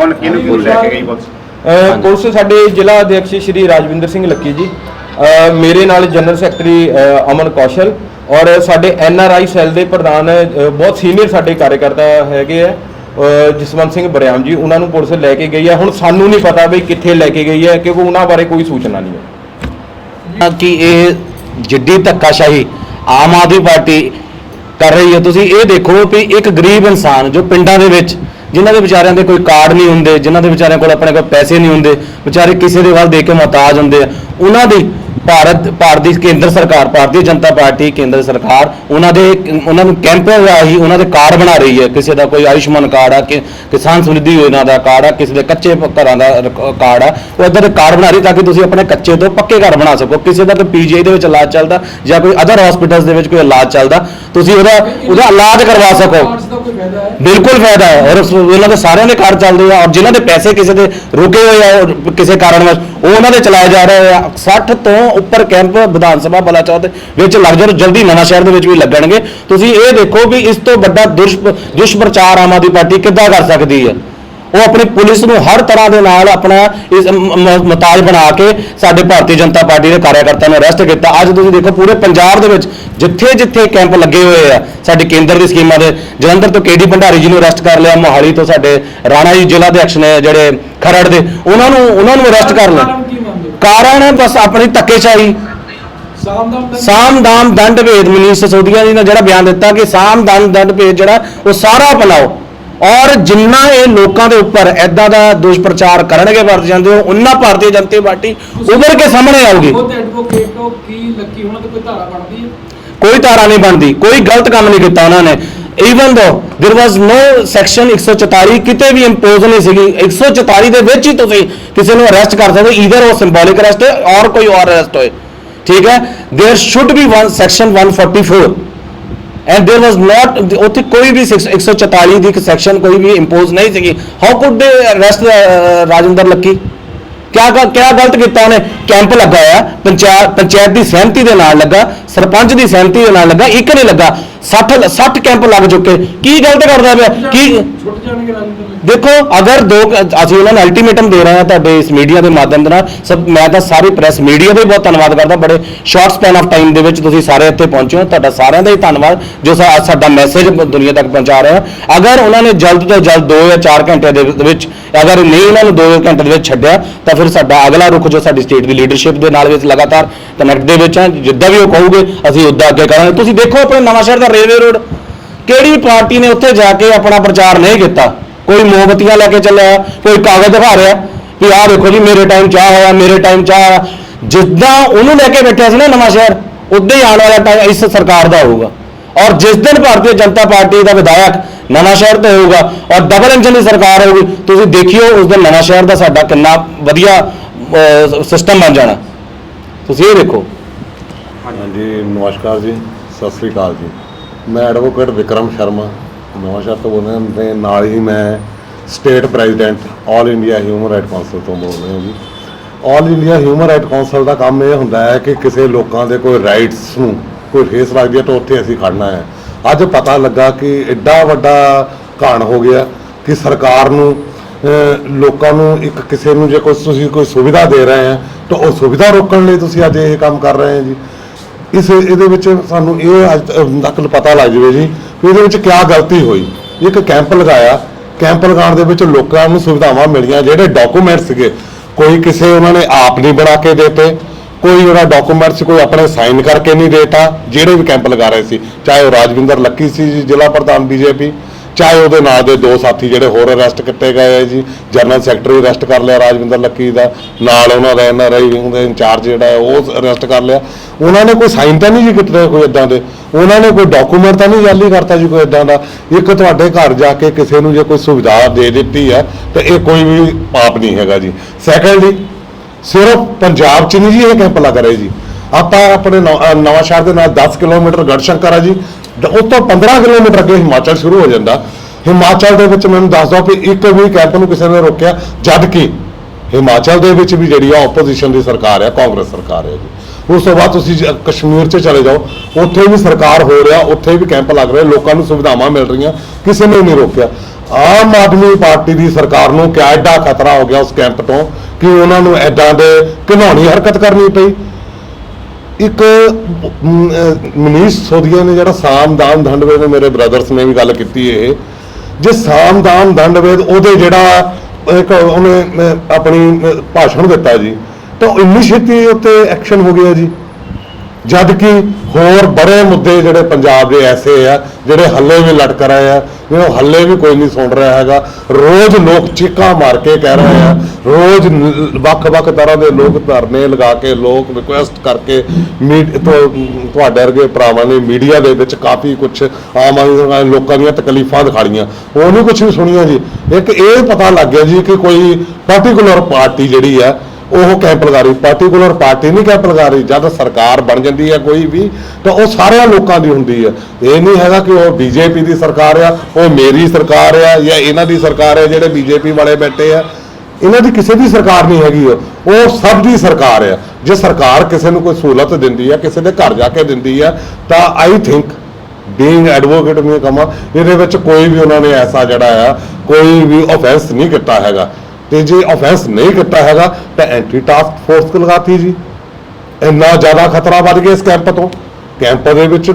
ਹੁਣ ਕਿਹਨੂੰ ਕਿਹਨੂੰ ਲੈ ਕੇ ਗਈ ਪੁਲਿਸ? ਅ, ਪੁਲਿਸ ਸਾਡੇ ਜ਼ਿਲ੍ਹਾ ਅਧਿਕਸ਼ ਸ਼੍ਰੀ ਰਾਜਵਿੰਦਰ ਸਿੰਘ ਲੱਕੀ ਜੀ ਅ, ਮੇਰੇ ਨਾਲ ਜਨਰਲ ਸੈਕਟਰੀ ਅ, ਅਮਨ ਕੌਸ਼ਲ ਔਰ ਸਾਡੇ ਐਨ ਆਰ ਆਈ ਸੈੱਲ ਦੇ ਪ੍ਰਧਾਨ ਬਹੁਤ ਸੀਨੀਅਰ ਸਾਡੇ ਕਾਰਜਕਰਤਾ ਹੈਗੇ ਆ ਜਸਵੰਤ ਸਿੰਘ ਬਰਿਆਮ ਜੀ ਉਹਨਾਂ ਨੂੰ ਪੁਲਿਸ ਲੈ ਕੇ ਗਈ ਹੈ ਹੁਣ ਸਾਨੂੰ ਨਹੀਂ ਪਤਾ ਵੀ ਕਿੱਥੇ ਲੈ ਕੇ ਗਈ ਹੈ ਕਿਉਂਕਿ ਉਹਨਾਂ ਬਾਰੇ ਕੋਈ ਸੂਚਨਾ ਨਹੀਂ ਹੈ ਕਿ ਇਹ ਜਿੱਡੀ ਧੱਕਾਸ਼ਾਹੀ ਆਮ ਆਦਮੀ ਪਾਰਟੀ ਕਰ ਰਹੀ ਹੈ। ਤੁਸੀਂ ਇਹ ਦੇਖੋ ਵੀ ਇੱਕ ਗਰੀਬ ਇਨਸਾਨ ਜੋ ਪਿੰਡਾਂ ਦੇ ਵਿੱਚ ਜਿਨ੍ਹਾਂ ਦੇ ਵਿਚਾਰਿਆਂ ਦੇ ਕੋਈ ਕਾਰਡ ਨਹੀਂ ਹੁੰਦੇ, ਜਿਨ੍ਹਾਂ ਦੇ ਵਿਚਾਰਿਆਂ ਕੋਲ ਆਪਣੇ ਕੋਲ ਪੈਸੇ ਨਹੀਂ ਹੁੰਦੇ, ਵਿਚਾਰੇ ਕਿਸੇ ਦੇ ਵੱਲ ਦੇਖ ਕੇ ਮੁਹਤਾਜ ਹੁੰਦੇ ਆ। ਉਹਨਾਂ ਦੀ ਭਾਰਤ ਭਾਰਤ ਦੀ ਕੇਂਦਰ ਸਰਕਾਰ, ਭਾਰਤੀ ਜਨਤਾ ਪਾਰਟੀ, ਕੇਂਦਰ ਸਰਕਾਰ, ਉਹਨਾਂ ਦੇ ਉਹਨਾਂ ਨੂੰ ਕੈਂਪ ਰਾਹੀਂ ਉਹਨਾਂ ਦੇ ਕਾਰਡ ਬਣਾ ਰਹੀ ਹੈ। ਕਿਸੇ ਦਾ ਕੋਈ ਆਯੁਸ਼ਮਾਨ ਕਾਰਡ ਆ, ਕਿ ਕਿਸਾਨ ਸਮਰਿੱਧੀ ਯੋਜਨਾ ਦਾ ਕਾਰਡ ਆ, ਕਿਸੇ ਦੇ ਕੱਚੇ ਘਰਾਂ ਦਾ ਕਾਰਡ ਆ, ਉਹ ਇਦਾਂ ਦੇ ਕਾਰਡ ਬਣਾ ਰਹੀ ਤਾਂ ਕਿ ਤੁਸੀਂ ਆਪਣੇ ਕੱਚੇ ਤੋਂ ਪੱਕੇ ਘਰ ਬਣਾ ਸਕੋ। ਕਿਸੇ ਦਾ ਕੋਈ ਪੀਜੀਆਈ ਦੇ ਵਿੱਚ ਇਲਾਜ ਚੱਲਦਾ ਜਾਂ ਕੋਈ ਅਦਰ ਹਸਪੀਟਲਸ ਦੇ ਵਿੱਚ ਕੋਈ ਇਲਾਜ ਚੱਲਦਾ, ਤੁਸੀਂ ਉਹਦਾ ਉਹਦਾ ਇਲਾਜ ਕਰਵਾ ਸਕੋ। ਬਿਲਕੁਲ ਫਾਇਦਾ ਹੈ। ਔਰ ਉਹਨਾਂ ਦੇ ਸਾਰਿਆਂ ਦੇ ਕਾਰਡ ਚੱਲਦੇ ਆ, ਔਰ ਜਿਨ੍ਹਾਂ ਦੇ ਪੈਸੇ ਕਿਸੇ ਦੇ ਰੁਕੇ ਹੋਏ ਆ, ਕਿਸੇ ਕਾਰਨ ਵਸ਼ ਉਹ ਉਹਨਾਂ ਦੇ ਚਲਾਏ ਜਾ ਰਹੇ ਆ। 60 ਤੋਂ ਉੱਪਰ ਕੈਂਪ ਵਿਧਾਨ ਸਭਾ ਬਲਾਚੌਰ ਦੇ ਵਿੱਚ ਲੱਗ ਜਾਣ, ਜਲਦੀ ਨਵਾਂ ਸ਼ਹਿਰ ਦੇ ਵਿੱਚ ਵੀ ਲੱਗਣਗੇ। ਤੁਸੀਂ ਇਹ ਦੇਖੋ ਵੀ ਇਸ ਤੋਂ ਵੱਡਾ ਦੁਸ਼ਪ ਦੁਸ਼ਪ੍ਰਚਾਰ ਆਮ ਆਦਮੀ ਪਾਰਟੀ ਕਿੱਦਾਂ ਕਰ ਸਕਦੀ ਹੈ? ਉਹ ਆਪਣੀ ਪੁਲਿਸ ਨੂੰ ਹਰ ਤਰ੍ਹਾਂ ਦੇ ਨਾਲ ਆਪਣਾ ਇਸ ਮਤਾਜ ਬਣਾ ਕੇ ਸਾਡੇ ਭਾਰਤੀ ਜਨਤਾ ਪਾਰਟੀ ਦੇ ਕਾਰਜਕਰਤਾਆਂ ਨੂੰ ਅਰੈਸਟ ਕੀਤਾ। ਅੱਜ ਤੁਸੀਂ ਦੇਖੋ ਪੂਰੇ ਪੰਜਾਬ ਦੇ ਵਿੱਚ ਜਿੱਥੇ ਜਿੱਥੇ ਕੈਂਪ ਲੱਗੇ ਹੋਏ ਆ ਸਾਡੇ ਕੇਂਦਰ ਦੀ ਸਕੀਮਾਂ ਦੇ ਜਲੰਧਰ ਤੋਂ ਕੇਡੀ ਭੰਡਾਰੀ ਜੀ ਨੂੰ ਅਰੈਸਟ ਕਰ ਲਿਆ ਮੋਹਾਲੀ ਤੋਂ ਸਾਡੇ ਰਾਣਾ ਜੀ ਜ਼ਿਲ੍ਹਾ ਅਧਿਕਸ਼ ਨੇ ਜਿਹੜੇ ਖਰੜ ਦੇ ਉਹਨਾਂ ਨੂੰ ਉਹਨਾਂ ਨੂੰ ਅਰੈਸਟ ਕਰ ਲਿਆ। ਕਾਰਨ ਹੋ? ਬਸ ਆਪਣੀ ਧੱਕੇਸ਼ਾਹੀ। ਸਾਮ ਦਾ ਸਾਮ ਦਾਮ ਦੰਡ ਭੇਦ ਮਨੀਸ਼ ਸਸੋਦੀਆ ਜੀ ਨੇ ਜਿਹੜਾ ਬਿਆਨ ਦਿੱਤਾ ਕਿ ਸਾਮ ਦਾਮ ਦੰਡ ਭੇਦ ਜਿਹੜਾ ਉਹ ਸਾਰਾ ਅਪਣਾਓ। ਔਰ ਜਿੰਨਾ ਇਹ ਲੋਕਾਂ ਦੇ ਉੱਪਰ ਐਦਾਂ ਦਾ ਦੁਸ਼ਪ੍ਰਚਾਰ ਕਰਨਗੇ ਭਾਰਤੀ ਜਨਤਾ ਉਹਨਾਂ ਭਾਰਤੀ ਜਨਤਾ ਪਾਰਟੀ ਉੱਭਰ ਕੇ ਸਾਹਮਣੇ ਆਊਗੀ ਉਹ ਐਡਵੋਕੇਟ ਹੋ ਕੀ ਲੱਕੀ ਉਹਨਾਂ ਤੇ ਕੋਈ ਧਾਰਾ ਬਣਦੀ ਹੈ ਕੋਈ ਧਾਰਾ ਨਹੀਂ ਬਣਦੀ ਕੋਈ ਗਲਤ ਕੰਮ ਨਹੀਂ ਕੀਤਾ ਉਹਨਾਂ ਨੇ ਈਵਨ ਦੋ देयर वाज नो ਸੈਕਸ਼ਨ 144 ਕਿਤੇ ਵੀ ਇੰਪੋਜ਼ ਨਹੀਂ ਸੀਗੀ 144 ਦੇ ਵਿੱਚ ਹੀ ਤੁਸੀਂ ਕਿਸੇ ਨੂੰ ਅਰੈਸਟ ਕਰ ਸਕਦੇ ਈਦਰ ਉਹ ਸਿੰਬੋਲਿਕ ਅਰੈਸਟ ਹੈ ਔਰ ਕੋਈ ਔਰ ਅਰੈਸਟ ਹੋਏ ਠੀਕ ਹੈ there should be one section 144 and there was not ਉੱਥੇ ਕੋਈ ਵੀ 6 144 ਦੀ ਇੱਕ ਸੈਕਸ਼ਨ ਕੋਈ ਵੀ ਇੰਪੋਜ਼ ਨਹੀਂ ਸੀਗੀ how could they arrest Rajinder Lucky ਕਿਆ ਗ- ਕਿਆ ਗਲਤ ਕੀਤਾ ਉਹਨੇ ਕੈਂਪ ਲਗਾਇਆ ਪੰਚਾਇਤ ਪੰਚਾਇਤ ਦੀ ਸਹਿਮਤੀ ਦੇ ਨਾਲ ਲੱਗਾ ਸਰਪੰਚ ਦੀ ਸਹਿਮਤੀ ਦੇ ਨਾਲ ਲੱਗਾ ਇੱਕ ਨਹੀਂ ਲੱਗਾ 60 60 ਕੈਂਪ ਲੱਗ ਚੁੱਕੇ। ਕੀ ਗਲਤ ਕਰਦਾ ਪਿਆ? ਕੀ ਛੁੱਟ ਜਾਣਗੇ ਦੇਖੋ ਅਗਰ ਦੋ ਅਸੀਂ ਉਹਨਾਂ ਨੂੰ ਅਲਟੀਮੇਟਮ ਦੇ ਰਹੇ ਹਾਂ ਤੁਹਾਡੇ ਇਸ ਮੀਡੀਆ ਦੇ ਮਾਧਿਅਮ ਦੇ ਨਾਲ ਸਭ ਮੈਂ ਤਾਂ ਸਾਰੀ ਪ੍ਰੈਸ ਮੀਡੀਆ ਦਾ ਹੀ ਬਹੁਤ ਧੰਨਵਾਦ ਕਰਦਾ। ਬੜੇ ਸ਼ਾਰਟ ਸਪੈਨ ਆਫ ਟਾਈਮ ਦੇ ਵਿੱਚ ਤੁਸੀਂ ਸਾਰੇ ਇੱਥੇ ਪਹੁੰਚੇ ਹੋ। ਤੁਹਾਡਾ ਸਾਰਿਆਂ ਦਾ ਹੀ ਧੰਨਵਾਦ ਜੋ ਸਾਡਾ ਮੈਸੇਜ ਦੁਨੀਆ ਤੱਕ ਪਹੁੰਚਾ ਰਹੇ ਹੋ। ਅਗਰ ਉਹਨਾਂ ਨੇ ਜਲਦ ਤੋਂ ਜਲਦ 2 ਜਾਂ 4 ਘੰਟੇ ਦੇ ਵਿੱਚ ਅਗਰ ਨਹੀਂ ਉਹਨਾਂ ਨੂੰ 2 ਘੰਟੇ ਦੇ ਵਿੱਚ ਛੱਡਿਆ ਤਾਂ ਫਿਰ ਸਾਡਾ ਅਗਲਾ ਰੁਖ ਜੋ ਸਾਡੀ ਸਟੇਟ ਦੀ ਲੀਡਰਸ਼ਿਪ ਦੇ ਨਾਲ ਵਿੱਚ ਲਗਾਤਾਰ ਕਨੈਕਟ ਦੇ ਵਿੱਚ ਹੈ। ਜਿੱਦਾਂ ਵੀ ਉਹ ਕਹੋਗੇ ਅਸੀਂ ਉੱਦਾਂ ਅੱਗੇ ਕਰਾਂਗੇ। ਤੁਸੀਂ ਦੇਖੋ ਆਪਣੇ ਨਵਾਂ ਸ਼ਹਿਰ ਦਾ ਰੇਲਵੇ ਰੋਡ। ਕਿਹੜੀ ਪਾਰਟੀ ਨੇ ਉੱਥੇ ਜਾ ਕੇ ਆਪਣਾ ਪ੍ਰਚਾਰ ਨਹੀਂ ਕੀਤਾ? ਕੋਈ ਮੋਮਬਤੀਆਂ ਲੈ ਕੇ ਚੱਲਿਆ, ਕੋਈ ਕਾਗਜ਼ ਦਿਖਾ ਰਿਹਾ ਵੀ ਆਹ ਦੇਖੋ ਜੀ, ਮੇਰੇ ਟਾਈਮ ਚਾਹ ਹੋਇਆ, ਮੇਰੇ ਟਾਈਮ ਚਾਹ ਜਿੱਦਾਂ ਉਹਨੂੰ ਲੈ ਕੇ ਬੈਠਿਆ ਸੀ ਨਾ ਨਵਾਂ ਸ਼ਹਿਰ, ਉਦਾਂ ਹੀ ਆਉਣ ਵਾਲਾ ਟਾਈਮ ਇਸ ਸਰਕਾਰ ਦਾ ਹੋਊਗਾ। ਔਰ ਜਿਸ ਦਿਨ ਭਾਰਤੀ ਜਨਤਾ ਪਾਰਟੀ ਦਾ ਵਿਧਾਇਕ ਨਵਾਂ ਸ਼ਹਿਰ ਤੇ ਹੋਊਗਾ ਔਰ ਡਬਲ ਇੰਜਨ ਦੀ ਸਰਕਾਰ ਹੋਊਗੀ, ਤੁਸੀਂ ਦੇਖਿਓ ਉਸ ਦਿਨ ਨਵਾਂ ਸ਼ਹਿਰ ਦਾ ਸਾਡਾ ਕਿੰਨਾ ਵਧੀਆ ਸਿਸਟਮ ਬਣ ਜਾਣਾ। ਤੁਸੀਂ ਇਹ ਦੇਖੋ। ਹਾਂਜੀ, ਨਮਸਕਾਰ ਜੀ, ਸਤਿ ਸ੍ਰੀ ਅਕਾਲ ਜੀ। ਮੈਂ ਐਡਵੋਕੇਟ ਵਿਕਰਮ ਸ਼ਰਮਾ ਨਵਾਂਸ਼ਹਿਰ ਤੋਂ ਬੋਲ ਰਿਹਾ ਤੇ ਨਾਲ ਹੀ ਮੈਂ state president all India human right council ਤੋਂ ਬੋਲ ਰਿਹਾ ਜੀ। All India human right council ਦਾ ਕੰਮ ਇਹ ਹੁੰਦਾ ਹੈ ਕਿ ਕਿਸੇ ਲੋਕਾਂ ਦੇ ਕੋਈ ਰਾਈਟਸ ਨੂੰ ਕੋਈ ਫੇਸ ਲੱਗਦੀ ਹੈ ਤਾਂ ਉੱਥੇ ਅਸੀਂ ਖੜਨਾ ਹੈ। ਅੱਜ ਪਤਾ ਲੱਗਾ ਕਿ ਐਡਾ ਵੱਡਾ ਘਾਣ ਹੋ ਗਿਆ ਕਿ ਸਰਕਾਰ ਨੂੰ ਲੋਕਾਂ ਨੂੰ ਇੱਕ ਕਿਸੇ ਨੂੰ ਜੇ ਕੋਈ ਤੁਸੀਂ ਕੋਈ ਸੁਵਿਧਾ ਦੇ ਰਹੇ ਹੈ, ਤਾਂ ਉਹ ਸੁਵਿਧਾ ਰੋਕਣ ਲਈ ਤੁਸੀਂ ਅੱਜ ਇਹ ਕੰਮ ਕਰ ਰਹੇ ਹੋ ਜੀ। ਇਸ ਇਹਦੇ ਵਿੱਚ ਸਾਨੂੰ ਇਹ ਅੱਜ ਤੱਕ ਪਤਾ ਲੱਗ ਜਵੇ ਜੀ ਕਿ ਇਹਦੇ ਵਿੱਚ ਕੀ ਗਲਤੀ ਹੋਈ। ਇੱਕ ਕੈਂਪ ਲਗਾਇਆ। ਕੈਂਪ ਲਗਾਉਣ ਦੇ ਵਿੱਚ ਲੋਕਾਂ ਨੂੰ ਸੁਵਿਧਾਵਾਂ ਮਿਲੀਆਂ। ਜਿਹੜੇ ਡਾਕੂਮੈਂਟ ਸੀਗੇ, ਕੋਈ ਕਿਸੇ ਉਹਨਾਂ ਨੇ ਆਪ ਨਹੀਂ ਬਣਾ ਕੇ ਦਿੱਤੇ। ਕੋਈ ਉਹਦਾ ਡਾਕੂਮੈਂਟਸ ਕੋਈ ਆਪਣੇ ਸਾਈਨ ਕਰਕੇ ਨਹੀਂ ਦੇਤਾ। ਜਿਹੜੇ ਵੀ ਕੈਂਪ ਲਗਾ ਰਹੇ ਸੀ, ਚਾਹੇ ਉਹ ਰਾਜਵਿੰਦਰ ਲੱਕੀ ਸੀ ਜੀ, ਜ਼ਿਲ੍ਹਾ ਪ੍ਰਧਾਨ ਬੀਜੇਪੀ ਚਾਹੇ ਉਹਦੇ ਨਾਲ ਦੇ ਦੋ ਸਾਥੀ ਜਿਹੜੇ ਹੋਰ ਅਰੈਸਟ ਕੀਤੇ ਗਏ ਹੈ ਜੀ ਜਨਰਲ ਸੈਕਟਰੀ ਅਰੈਸਟ ਕਰ ਲਿਆ, ਰਾਜਵਿੰਦਰ ਲੱਕੀ ਦਾ, ਨਾਲ ਉਹਨਾਂ ਦਾ ਐਨਆਰਆਈ ਵਿੰਗ ਦਾ ਇੰਚਾਰਜ ਜਿਹੜਾ ਹੈ, ਉਹ ਅਰੈਸਟ ਕਰ ਲਿਆ। ਉਹਨਾਂ ਨੇ ਕੋਈ ਸਾਈਨ ਤਾਂ ਨਹੀਂ ਜੀ ਕੀਤੇ ਕੋਈ ਇਦਾਂ ਦੇ? ਉਹਨਾਂ ਨੇ ਕੋਈ ਡਾਕੂਮੈਂਟ ਤਾਂ ਨਹੀਂ ਜਾਲੀ ਕਰਤਾ ਜੀ ਕੋਈ ਇਦਾਂ ਦਾ? ਇੱਕ ਤੁਹਾਡੇ ਘਰ ਜਾ ਕੇ ਕਿਸੇ ਨੂੰ ਜੇ ਕੋਈ ਸੁਵਿਧਾ ਦੇ ਦਿੱਤੀ ਹੈ ਤਾਂ ਇਹ ਕੋਈ ਵੀ ਪਾਪ ਨਹੀਂ ਹੈਗਾ ਜੀ। ਸੈਕੰਡਲੀ ਸਿਰਫ ਪੰਜਾਬ 'ਚ ਨਹੀਂ ਜੀ ਇਹ ਕੈਂਪ ਲੱਗ ਰਹੇ ਜੀ। ਆਪਾਂ ਆਪਣੇ ਨੌ- ਅਹ ਨਵਾਂ ਸ਼ਹਿਰ ਦੇ ਨਾਲ 10 ਕਿਲੋਮੀਟਰ ਗੜਸ਼ੰਕਰ ਆ ਜੀ। ਉਸ ਤੋਂ 15 ਕਿਲੋਮੀਟਰ ਅੱਗੇ ਹਿਮਾਚਲ ਸ਼ੁਰੂ ਹੋ ਜਾਂਦਾ। ਹਿਮਾਚਲ ਦੇ ਵਿੱਚ ਮੈਨੂੰ ਦੱਸ ਦਿਓ ਕਿ ਇੱਕ ਵੀ ਕੈਂਪ ਨੂੰ ਕਿਸੇ ਨੇ ਰੋਕਿਆ, ਜਦ ਕਿ ਹਿਮਾਚਲ ਦੇ ਵਿੱਚ ਵੀ ਜਿਹੜੀ ਆ ਆਪੋਜੀਸ਼ਨ ਦੀ ਸਰਕਾਰ ਹੈ ਕਾਂਗਰਸ ਸਰਕਾਰ ਹੈ ਜੀ। ਉਸ ਤੋਂ ਬਾਅਦ ਤੁਸੀਂ ਕਸ਼ਮੀਰ 'ਚ ਚਲੇ ਜਾਓ, ਉੱਥੇ ਵੀ ਸਰਕਾਰ ਹੋ ਰਿਹਾ, ਉੱਥੇ ਵੀ ਕੈਂਪ ਲੱਗ ਰਹੇ, ਲੋਕਾਂ ਨੂੰ ਸੁਵਿਧਾਵਾਂ ਮਿਲ ਰਹੀਆਂ, ਕਿਸੇ ਨੇ ਨਹੀਂ ਰੋਕਿਆ। ਆਮ ਆਦਮੀ ਪਾਰਟੀ ਦੀ ਸਰਕਾਰ ਨੂੰ ਕਿਆ ਐਡਾ ਖਤਰਾ ਹੋ ਗਿਆ ਉਸ ਕੈਂਪ ਤੋਂ ਕਿ ਉਹਨਾਂ ਨੂੰ ਐਦਾਂ ਦੇ ਘਿਨੌਣੀ ਹਰਕਤ ਕਰਨੀ ਪਈ? ਇੱਕ ਅਮ, ਅਹ, ਮਨੀਸ਼ ਸੋਧੀਆ ਨੇ ਜਿਹੜਾ ਸਾਮਦਾਨ ਦੰਡਵੇਦ ਮੇਰੇ ਬ੍ਰਦਰਸ ਨੇ ਵੀ ਗੱਲ ਕੀਤੀ ਇਹ ਜੇ ਸਾਮਦਾਨ ਦੰਡਵੇਦ ਉਹਦੇ ਜਿਹੜਾ ਇੱਕ ਉਹਨੇ ਅਹ, ਆਪਣੀ ਅਹ, ਭਾਸ਼ਣ ਦਿੱਤਾ ਜੀ ਤਾਂ ਇੰਨੀ ਛੇਤੀ ਉੱਤੇ ਐਕਸ਼ਨ ਹੋ ਗਿਆ ਜੀ। ਜਦ ਕਿ ਹੋਰ ਬੜੇ ਮੁੱਦੇ ਜਿਹੜੇ ਪੰਜਾਬ ਦੇ ਐਸੇ ਆ, ਜਿਹੜੇ ਹੱਲੇ ਵੀ ਲਟਕ ਰਹੇ ਆ, ਜਿਹਨੂੰ ਹੱਲੇ ਵੀ ਕੋਈ ਨਹੀਂ ਸੁਣ ਰਿਹਾ ਹੈਗਾ। ਰੋਜ਼ ਲੋਕ ਚੀਕਾਂ ਮਾਰ ਕੇ ਕਹਿ ਰਹੇ ਆ, ਰੋਜ਼ ਵੱਖ-ਵੱਖ ਤਰ੍ਹਾਂ ਦੇ ਲੋਕ ਧਰਨੇ ਲਗਾ ਕੇ ਲੋਕ ਰਿਕੁਐਸਟ ਕਰਕੇ ਮੀਡ ਤੁਹਾਡੇ ਵਰਗੇ ਭਰਾਵਾਂ ਨੇ ਮੀਡੀਆ ਦੇ ਵਿੱਚ ਕਾਫੀ ਕੁਝ ਆਮ ਆਦਮੀ ਲੋਕਾਂ ਦੀਆਂ ਤਕਲੀਫਾਂ ਦਿਖਾੜੀਆਂ। ਉਹ ਨਹੀਂ ਕੁਝ ਵੀ ਸੁਣੀਆਂ ਜੀ। ਇੱਕ ਇਹ ਪਤਾ ਲੱਗ ਗਿਆ ਜੀ ਕਿ ਕੋਈ ਪਾਰਟਿਕੂਲਰ ਪਾਰਟੀ ਜਿਹੜੀ ਆ ਉਹ ਕੈਂਪ ਲਗਾ ਰਹੀ ਪਾਰਟਿਕੂਲਰ ਪਾਰਟੀ ਨਹੀਂ ਕੈਂਪ ਲਗਾ ਰਹੀ, ਜਦ ਸਰਕਾਰ ਬਣ ਜਾਂਦੀ ਹੈ ਕੋਈ ਵੀ, ਤਾਂ ਉਹ ਸਾਰਿਆਂ ਲੋਕਾਂ ਦੀ ਹੁੰਦੀ ਹੈ। ਇਹ ਨਹੀਂ ਹੈਗਾ ਕਿ ਉਹ ਬੀਜੇਪੀ ਦੀ ਸਰਕਾਰ ਆ, ਉਹ ਮੇਰੀ ਸਰਕਾਰ ਆ, ਜਾਂ ਇਹਨਾਂ ਦੀ ਸਰਕਾਰ ਆ, ਜਿਹੜੇ ਬੀਜੇਪੀ ਵਾਲੇ ਬੈਠੇ ਆ। ਇਹਨਾਂ ਦੀ ਕਿਸੇ ਦੀ ਸਰਕਾਰ ਨਹੀਂ ਹੈਗੀ ਉਹ। ਉਹ ਸਭ ਦੀ ਸਰਕਾਰ ਆ। ਜੇ ਸਰਕਾਰ ਕਿਸੇ ਨੂੰ ਕੋਈ ਸਹੂਲਤ ਦਿੰਦੀ ਆ, ਕਿਸੇ ਦੇ ਘਰ ਜਾ ਕੇ ਦਿੰਦੀ ਆ, ਤਾਂ ਆਈ ਥਿੰਕ ਬੀਇੰਗ ਐਡਵੋਕੇਟ ਮੈਂ ਕਮਾ, ਇਹਦੇ ਵਿੱਚ ਕੋਈ ਵੀ ਉਹਨਾਂ ਨੇ ਐਸਾ ਜਿਹੜਾ ਆ, ਕੋਈ ਵੀ ਆਫੈਂਸ ਨਹੀਂ ਕੀਤਾ ਹੈਗਾ। ਤੇ ਜੇ ਆਫੈਂਸ ਨਹੀਂ ਕੀਤਾ ਹੈਗਾ, ਤਾਂ ਐਂਟੀ ਟਾਸਕ ਫੋਰਸ ਲਗਾਤੀ ਜੀ। ਇੰਨਾ ਜ਼ਿਆਦਾ ਖਤਰਾ ਵੱਧ ਗਿਆ ਇਸ ਕੈਂਪ ਤੋਂ। ਕੈਂਪ ਦੇ ਵਿੱਚ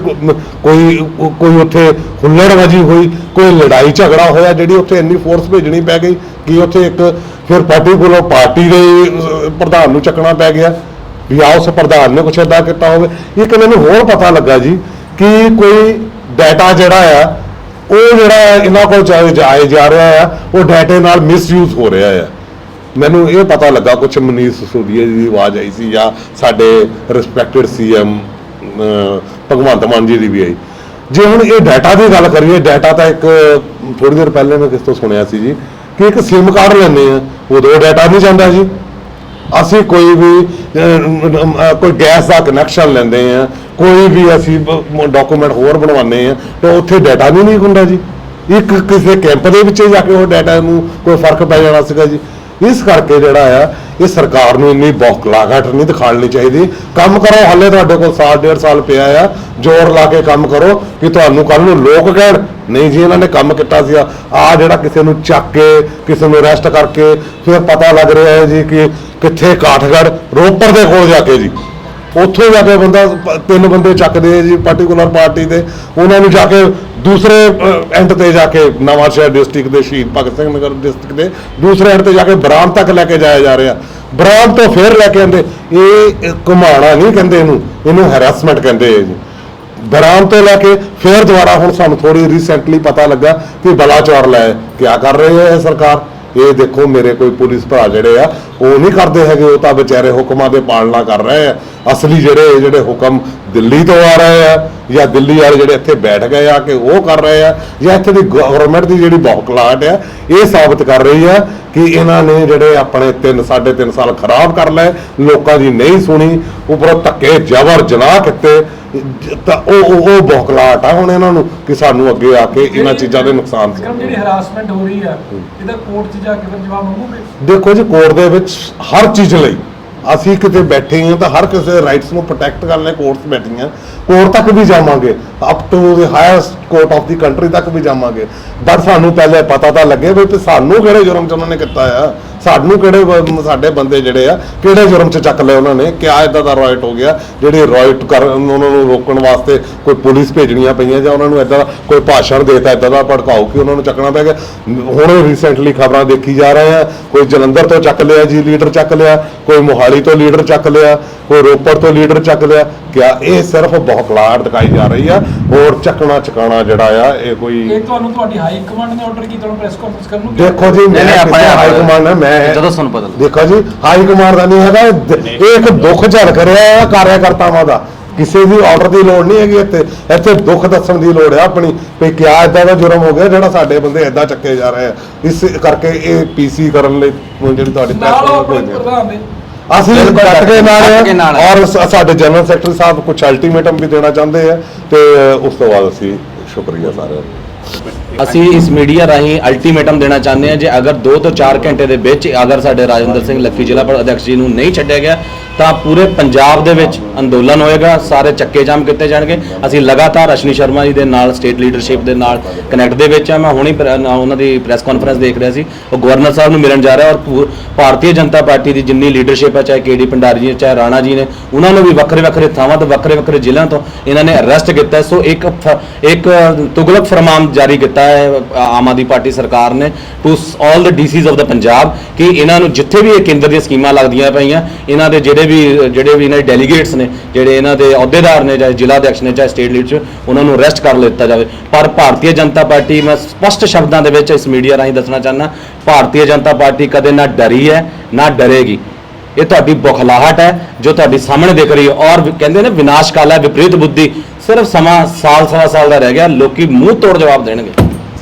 ਕੋਈ ਕੋਈ ਉੱਥੇ ਹੁੱਲੜਬਾਜੀ ਹੋਈ, ਕੋਈ ਲੜਾਈ ਝਗੜਾ ਹੋਇਆ, ਜਿਹੜੀ ਉੱਥੇ ਇੰਨੀ ਫੋਰਸ ਭੇਜਣੀ ਪੈ ਗਈ ਕਿ ਉੱਥੇ ਇੱਕ ਫਿਰ ਪਾਰਟੀਕੂਲਰ ਪਾਰਟੀ ਦੇ ਪ੍ਰਧਾਨ ਨੂੰ ਚੱਕਣਾ ਪੈ ਗਿਆ ਵੀ ਆ ਉਸ ਪ੍ਰਧਾਨ ਨੇ ਕੁਛ ਏਦਾਂ ਕੀਤਾ ਹੋਵੇ। ਇੱਕ ਮੈਨੂੰ ਹੋਰ ਪਤਾ ਲੱਗਾ ਜੀ ਕਿ ਕੋਈ ਡਾਟਾ ਜਿਹੜਾ ਆ ਉਹ ਜਿਹੜਾ ਇਹਨਾਂ ਕੋਲ ਜਾਏ ਜਾਏ ਜਾ ਰਿਹਾ ਆ, ਉਹ ਡਾਟੇ ਨਾਲ ਮਿਸਯੂਜ਼ ਹੋ ਰਿਹਾ ਆ। ਮੈਨੂੰ ਇਹ ਪਤਾ ਲੱਗਾ ਕੁਝ ਮਨੀਸ਼ ਸੋਦੀਆ ਜੀ ਦੀ ਆਵਾਜ਼ ਆਈ ਸੀ ਜਾਂ ਸਾਡੇ ਰਿਸਪੈਕਟਡ ਸੀਐਮ ਭਗਵੰਤ ਮਾਨ ਜੀ ਦੀ ਵੀ ਆਈ। ਜੇ ਹੁਣ ਇਹ ਡਾਟਾ ਦੀ ਗੱਲ ਕਰੀਏ ਡਾਟਾ ਤਾਂ ਇੱਕ ਥੋੜੀ ਦੇਰ ਪਹਿਲੇ ਮੈਂ ਕਿਸ ਤੋਂ ਸੁਣਿਆ ਸੀ ਜੀ, ਕਿ ਇੱਕ SIM ਕਾਰਡ ਲੈਂਦੇ ਆ, ਉਦੋਂ ਡਾਟਾ ਨਹੀਂ ਜਾਂਦਾ ਜੀ। ਅਸੀਂ ਕੋਈ ਵੀ ਕੋਈ ਗੈਸ ਦਾ ਕਨੈਕਸ਼ਨ ਲੈਂਦੇ ਆ ਕੋਈ ਵੀ ਅਸੀਂ ਡਾਕੂਮੈਂਟ ਹੋਰ ਬਣਵਾਉਂਦੇ ਆ ਤਾਂ ਉੱਥੇ ਡਾਟਾ ਨਹੀਂ ਨਹੀਂ ਹੁੰਦਾ ਜੀ। ਇੱਕ ਕਿਸੇ ਕੈਂਪ ਦੇ ਵਿੱਚ ਜਾ ਕੇ ਉਹ ਡਾਟਾ ਨੂੰ ਕੋਈ ਫ਼ਰਕ ਪੈ ਜਾਣਾ ਸੀਗਾ ਜੀ। ਇਸ ਕਰਕੇ ਜਿਹੜਾ ਆ, ਇਹ ਸਰਕਾਰ ਨੂੰ ਇੰਨੀ ਬੌਖਲਾਹਟ ਨਹੀਂ ਦਿਖਾਉਣੀ ਚਾਹੀਦੀ। ਕੰਮ ਕਰੋ, ਹਾਲੇ ਤੁਹਾਡੇ ਕੋਲ ਸਾਲ, ਡੇਢ ਸਾਲ ਪਿਆ ਆ। ਜ਼ੋਰ ਲਾ ਕੇ ਕੰਮ ਕਰੋ ਕਿ ਤੁਹਾਨੂੰ ਕੱਲ ਨੂੰ ਲੋਕ ਕਹਿਣ, ਨਹੀਂ ਜੀ, ਇਹਨਾਂ ਨੇ ਕੰਮ ਕੀਤਾ ਸੀ ਆ ਜਿਹੜਾ ਕਿਸੇ ਨੂੰ ਚੱਕ ਕੇ, ਕਿਸੇ ਨੂੰ ਅਰੈਸਟ ਕਰਕੇ, ਫਿਰ ਪਤਾ ਲੱਗ ਰਿਹਾ ਹੈ ਜੀ ਕਿ ਕਿੱਥੇ ਕਾਠਗੜ੍ਹ, ਰੋਪੜ ਦੇ ਕੋਲ ਜਾ ਕੇ ਜੀ। ਉੱਥੋਂ ਜਾ ਕੇ ਬੰਦਾ ਤਿੰਨ ਬੰਦੇ ਚੱਕਦੇ ਆ ਜੀ ਪਾਰਟਿਕੂਲਰ ਪਾਰਟੀ ਦੇ ਉਹਨਾਂ ਨੂੰ ਜਾ ਕੇ ਦੂਸਰੇ ਐਂਡ ਤੇ ਜਾ ਕੇ ਨਵਾਂ ਸ਼ਹਿਰ ਡਿਸਟ੍ਰਿਕਟ ਦੇ ਸ਼ਹੀਦ ਭਗਤ ਸਿੰਘ ਨਗਰ ਡਿਸਟ੍ਰਿਕਟ ਦੇ ਦੂਸਰੇ ਐਂਡ ਤੇ ਜਾ ਕੇ ਬਰਾਮ ਤੱਕ ਲੈ ਕੇ ਜਾਇਆ ਜਾ ਰਿਹਾ। ਬਰਾਮ ਤੋਂ ਫੇਰ ਲੈ ਕੇ ਆਂਦੇ, ਇਹ ਇਹ ਘੁਮਾਉਣਾ ਨਹੀਂ ਕਹਿੰਦੇ ਇਹਨੂੰ ਇਹਨੂੰ ਹੈਰੈਸਮੈਂਟ ਕਹਿੰਦੇ ਜੀ। ਬਰਾਮ ਤੋਂ ਲੈ ਕੇ ਫੇਰ ਦੁਬਾਰਾ ਹੁਣ ਸਾਨੂੰ ਥੋੜੀ ਰੀਸੈਂਟਲੀ ਪਤਾ ਲੱਗਾ ਕਿ ਬਲਾਚੌਰ ਲੈ ਕਿਆ ਕਰ ਰਹੀ ਹੈ ਇਹ ਸਰਕਾਰ। ਇਹ ਦੇਖੋ ਮੇਰੇ ਕੋਈ ਪੁਲਿਸ ਭਰਾ ਜਿਹੜੇ ਆ, ਉਹ ਨਹੀਂ ਕਰਦੇ ਹੈਗੇ, ਉਹ ਤਾਂ ਵਿਚਾਰੇ ਹੁਕਮਾਂ ਦੇ ਪਾਲਣਾ ਕਰ ਰਹੇ ਆ। ਅਸਲੀ ਜਿਹੜੇ ਜਿਹੜੇ ਹੁਕਮ ਦਿੱਲੀ ਤੋਂ ਆ ਰਹੇ ਆ, ਜਾਂ ਦਿੱਲੀ ਵਾਲੇ ਜਿਹੜੇ ਇੱਥੇ ਬੈਠ ਗਏ ਆ ਕਿ ਉਹ ਕਰ ਰਹੇ ਆ, ਜਾਂ ਇੱਥੇ ਦੀ ਗਵਰਨਮੈਂਟ ਦੀ ਜਿਹੜੀ ਬੌਖਲਾਹਟ ਆ, ਇਹ ਸਾਬਤ ਕਰ ਰਹੀ ਆ ਕਿ ਇਹਨਾਂ ਨੇ ਜਿਹੜੇ ਆਪਣੇ 3 3.5 ਸਾਲ ਖਰਾਬ ਕਰ ਲਏ, ਲੋਕਾਂ ਦੀ ਨਹੀਂ ਸੁਣੀ, ਉੱਪਰੋਂ ਧੱਕੇ ਜ਼ਬਰ ਜਨਾਹ ਕੀਤੇ ਤਾਂ ਉਹ ਉਹ ਉਹ ਆ ਹੁਣ ਇਹਨਾਂ ਨੂੰ ਕਿ ਸਾਨੂੰ ਅੱਗੇ ਆ ਕੇ ਇਹਨਾਂ ਚੀਜ਼ਾਂ ਦੇ ਨੁਕਸਾਨ ਸੀ ਜਿਹੜੀ ਹਰਾਸਮੈਂਟ ਹੋ ਰਹੀ ਆ ਇਹਦਾ ਕੋਰਟ 'ਚ ਜਾ ਕੇ ਫਿਰ ਜਵਾਬ ਮੰਗੋਗੇ? ਦੇਖੋ ਜੀ ਕੋਰਟ ਦੇ ਵਿੱਚ ਹਰ ਚੀਜ਼ ਲਈ ਅਸੀਂ ਕਿਤੇ ਬੈਠੇ ਹਾਂ ਤਾਂ ਹਰ ਕਿਸੇ ਰਾਈਟਸ ਨੂੰ ਪ੍ਰੋਟੈਕਟ ਕਰਨ ਲਈ ਕੋਰਟਸ ਬੈਠੀਆਂ। ਕੋਰਟ ਤੱਕ ਵੀ ਜਾਵਾਂਗੇ। Up to the highest court of the country ਤੱਕ ਵੀ ਜਾਵਾਂਗੇ। ਬਟ ਸਾਨੂੰ ਪਹਿਲੇ ਪਤਾ ਤਾਂ ਲੱਗੇ ਵੀ ਤੇ ਸਾਨੂੰ ਕਿਹੜੇ ਜੁਰਮ ਚ ਉਹਨਾਂ ਨੇ ਕੀਤਾ ਆ। ਸਾਨੂੰ ਕਿਹੜੇ ਬ- ਸਾਡੇ ਬੰਦੇ ਜਿਹੜੇ ਆ, ਕਿਹੜੇ ਜੁਰਮ ਚ ਚੱਕ ਲਏ ਉਹਨਾਂ ਨੇ, ਕਿਆ ਇਦਾਂ ਦਾ ਰਾਈਟ ਹੋ ਗਿਆ, ਜਿਹੜੇ ਰਾਈਟ ਕਰਨ, ਉਹਨਾਂ ਨੂੰ ਰੋਕਣ ਵਾਸਤੇ ਕੋਈ ਪੁਲਿਸ ਭੇਜਣੀਆਂ ਪਈਆਂ ਜਾਂ ਉਹਨਾਂ ਨੂੰ ਇਦਾਂ ਕੋਈ ਭਾਸ਼ਣ ਦੇਤਾ ਇਦਾਂ ਦਾ ਭੜਕਾਓ ਕਿ ਉਹਨਾਂ ਨੂੰ ਚੱਕਣਾ ਪੈ ਗਿਆ। ਹੁਣ ਰੀਸੈਂਟਲੀ ਖਬਰਾਂ ਦੇਖੀ ਜਾ ਰਹੇ ਆ, ਕੋਈ ਜਲੰਧਰ ਤੋਂ ਚੱਕ ਲਿਆ, ਜੀ ਲੀਡਰ ਚੱਕ ਲਿਆ, ਕੋਈ ਮੋਹਾਲੀ ਤੋਂ ਲੀਡਰ ਚੱਕ ਲਿਆ, ਕੋਈ ਰੋਪੜ ਤੋਂ ਲੀਡਰ ਚੱਕ ਲਿਆ ਕਿਆ ਇਹ ਸਿਰਫ ਬੌਖਲਾਹਟ ਦਿਖਾਈ ਜਾ ਰਹੀ ਆ ਹੋਰ ਚੱਕਣਾ ਚਕਾਣਾ ਜਿਹੜਾ ਆ ਇਹ ਕੋਈ ਇਹ ਤੁਹਾਨੂੰ ਤੁਹਾਡੀ ਹਾਈ ਕਮਾਂਡ ਨੇ ਆਰਡਰ ਕੀਤਾ ਤੁਹਾਨੂੰ ਪ੍ਰੈਸ ਕਾਨਫਰੰਸ ਕਰਨ ਨੂੰ ਕਿਹਾ? ਦੇਖੋ ਜੀ ਮੈਂ ਨਹੀਂ, ਆਪਣੇ ਹਾਈ ਕਮਾਂਡ ਹੈ ਮੈਂ ਜਦੋਂ ਪਤਾ ਲੱਗਾ। ਦੇਖੋ ਜੀ ਹਾਈ ਕਮਾਂਡ ਦਾ ਨਹੀਂ ਹੈਗਾ ਇਹ ਦ- ਇਹ ਇੱਕ ਦੁੱਖ ਝਲਕ ਰਿਹਾ ਹੈ ਕਾਰਿਆਕਰਤਾਵਾਂ ਦਾ ਕਿਸੇ ਦੀ ਆਰਡਰ ਦੀ ਲੋੜ ਨਹੀਂ ਹੈਗੀ ਇੱਥੇ ਇੱਥੇ ਦੁੱਖ ਦੱਸਣ ਦੀ ਲੋੜ ਹੈ ਆਪਣੀ ਵੀ ਕਿਆ ਇਦਾਂ ਦਾ ਜੁਰਮ ਹੋ ਗਿਆ ਜਿਹੜਾ ਸਾਡੇ ਬੰਦੇ ਇਦਾਂ ਚੱਕੇ ਜਾ ਰਹੇ ਆ ਇਸ ਕਰਕੇ ਇਹ ਪੀਸੀ ਕਰਨ ਲਈ ਜਿਹੜੀ ਤੁਹਾਡੀ ਨਾਲ ਉਹ press ਆਪਣੇ conference ਹੋਈ ਹੈ। ਪ੍ਰਧਾਨ ਦੇ ਅਸੀਂ ਡਟ ਕੇ ਨਾਲ। ਔਰ ਸ- ਸਾਡੇ ਜਨਰਲ ਸੈਕਟਰੀ ਸਾਹਿਬ ਕੁਝ ਅਲਟੀਮੇਟਮ ਵੀ ਦੇਣਾ ਚਾਹੁੰਦੇ ਆ ਤੇ ਉਸ ਤੋਂ ਬਾਅਦ ਅਸੀਂ ਸ਼ੁਕਰੀਆ ਸਾਰਿਆਂ ਅਸੀਂ ਇਸ ਮੀਡੀਆ ਰਾਹੀਂ ਅਲਟੀਮੇਟਮ ਦੇਣਾ ਚਾਹੁੰਦੇ ਹਾਂ ਜੇ ਅਗਰ 2 ਤੋਂ 4 ਘੰਟੇ ਦੇ ਵਿੱਚ ਅਗਰ ਸਾਡੇ ਰਾਜਿੰਦਰ ਸਿੰਘ ਲੱਖੀ ਜ਼ਿਲ੍ਹਾ ਪਰ ਅਧਿਕਸ਼ ਜੀ ਨੂੰ ਨਹੀਂ ਛੱਡਿਆ ਗਿਆ ਤਾਂ ਪੂਰੇ ਪੰਜਾਬ ਦੇ ਵਿੱਚ ਅੰਦੋਲਨ ਹੋਏਗਾ, ਸਾਰੇ ਚੱਕੇ ਜਾਮ ਕੀਤੇ ਜਾਣਗੇ। ਅਸੀਂ ਲਗਾਤਾਰ ਅਸ਼ਨੀ ਸ਼ਰਮਾ ਜੀ ਦੇ ਨਾਲ ਸਟੇਟ ਲੀਡਰਸ਼ਿਪ ਦੇ ਨਾਲ ਕਨੈਕਟ ਦੇ ਵਿੱਚ ਆ ਮੈਂ ਹੁਣੀ ਪ੍ਰ- ਨਾ ਉਹਨਾਂ ਦੀ ਪ੍ਰੈਸ ਕਾਨਫਰੰਸ ਦੇਖ ਰਿਹਾ ਸੀ। ਉਹ ਗਵਰਨਰ ਸਾਹਿਬ ਨੂੰ ਮਿਲਣ ਜਾ ਰਿਹਾ ਔਰ ਪੂ- ਭਾਰਤੀ ਜਨਤਾ ਪਾਰਟੀ ਦੀ ਜਿੰਨੀ ਲੀਡਰਸ਼ਿਪ ਹੈ, ਚਾਹੇ ਕੇਡੀ ਭੰਡਾਰੀ ਜੀ ਚਾਹੇ ਰਾਣਾ ਜੀ ਨੇ, ਉਹਨਾਂ ਨੂੰ ਵੀ ਵੱਖਰੇ ਵੱਖਰੇ ਥਾਵਾਂ ਤੋਂ, ਵੱਖਰੇ ਵੱਖਰੇ ਜ਼ਿਲ੍ਹਿਆਂ ਤੋਂ ਇਹਨਾਂ ਨੇ ਅਰੈਸਟ ਕੀਤਾ ਸੋ ਇੱਕ ਫ- ਇੱਕ ਤੁਗਲਕ ਫਰਮਾਨ ਜਾਰੀ ਕੀਤਾ ਹੈ, ਆਮ ਆਦਮੀ ਪਾਰਟੀ ਸਰਕਾਰ ਨੇ to all the DCs of the Punjab ਕਿ ਇਹਨਾਂ ਨੂੰ ਜਿੱਥੇ ਵੀ ਇਹ ਕੇਂਦਰ ਦੀਆਂ ਸਕੀਮਾਂ ਲੱਗਦੀਆਂ ਪਈਆਂ, ਇਹਨਾਂ ਦੇ ਜਿਹੜੇ ਵੀ, ਜਿਹੜੇ ਵੀ ਇਹਨਾਂ ਦੇ ਡੈਲੀਗੇਟਸ ਨੇ, ਜਿਹੜੇ ਇਹਨਾਂ ਦੇ ਅਹੁਦੇਦਾਰ ਨੇ, ਚਾਹੇ ਜ਼ਿਲ੍ਹਾ ਅਧਿਕਸ਼ ਨੇ, ਚਾਹੇ ਸਟੇਟ ਲੀਡਰ ਉਹਨਾਂ ਨੂੰ ਅਰੈਸਟ ਕਰ ਲਿੱਤਾ ਜਾਵੇ। ਪਰ ਭਾਰਤੀ ਜਨਤਾ ਪਾਰਟੀ, ਮੈਂ ਸਪਸ਼ਟ ਸ਼ਬਦਾਂ ਦੇ ਵਿੱਚ ਇਸ ਮੀਡੀਆ ਰਾਹੀਂ ਦੱਸਣਾ ਚਾਹੁੰਦਾ, ਭਾਰਤੀ ਜਨਤਾ ਪਾਰਟੀ ਕਦੇ ਨਾ ਡਰੀ ਹੈ, ਨਾ ਡਰੇਗੀ। ਇਹ ਤੁਹਾਡੀ ਬੁਖਲਾਹਟ ਹੈ, ਜੋ ਤੁਹਾਡੀ ਸਾਹਮਣੇ ਦਿਖ ਰਹੀ ਹੈ। ਔਰ ਕਹਿੰਦੇ ਨੇ ਵਿਨਾਸ਼ ਕਾਲ ਹੈ, ਵਿਪਰੀਤ ਬੁੱਧੀ। ਸਿਰਫ ਸਮਾਂ, ਸਾਲ, ਸਵਾ ਸਾਲ ਦਾ ਰਹਿ ਗਿਆ, ਲੋਕੀ ਮੂੰਹ ਤੋੜ ਜਵਾਬ ਦੇਣਗੇ।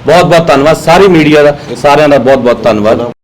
ਬਹੁਤ ਬਹੁਤ ਧੰਨਵਾਦ। ਸਾਰੀ ਮੀਡੀਆ ਦਾ, ਸਾਰਿਆਂ ਦਾ ਬਹੁਤ ਬਹੁਤ ਧੰਨਵਾਦ।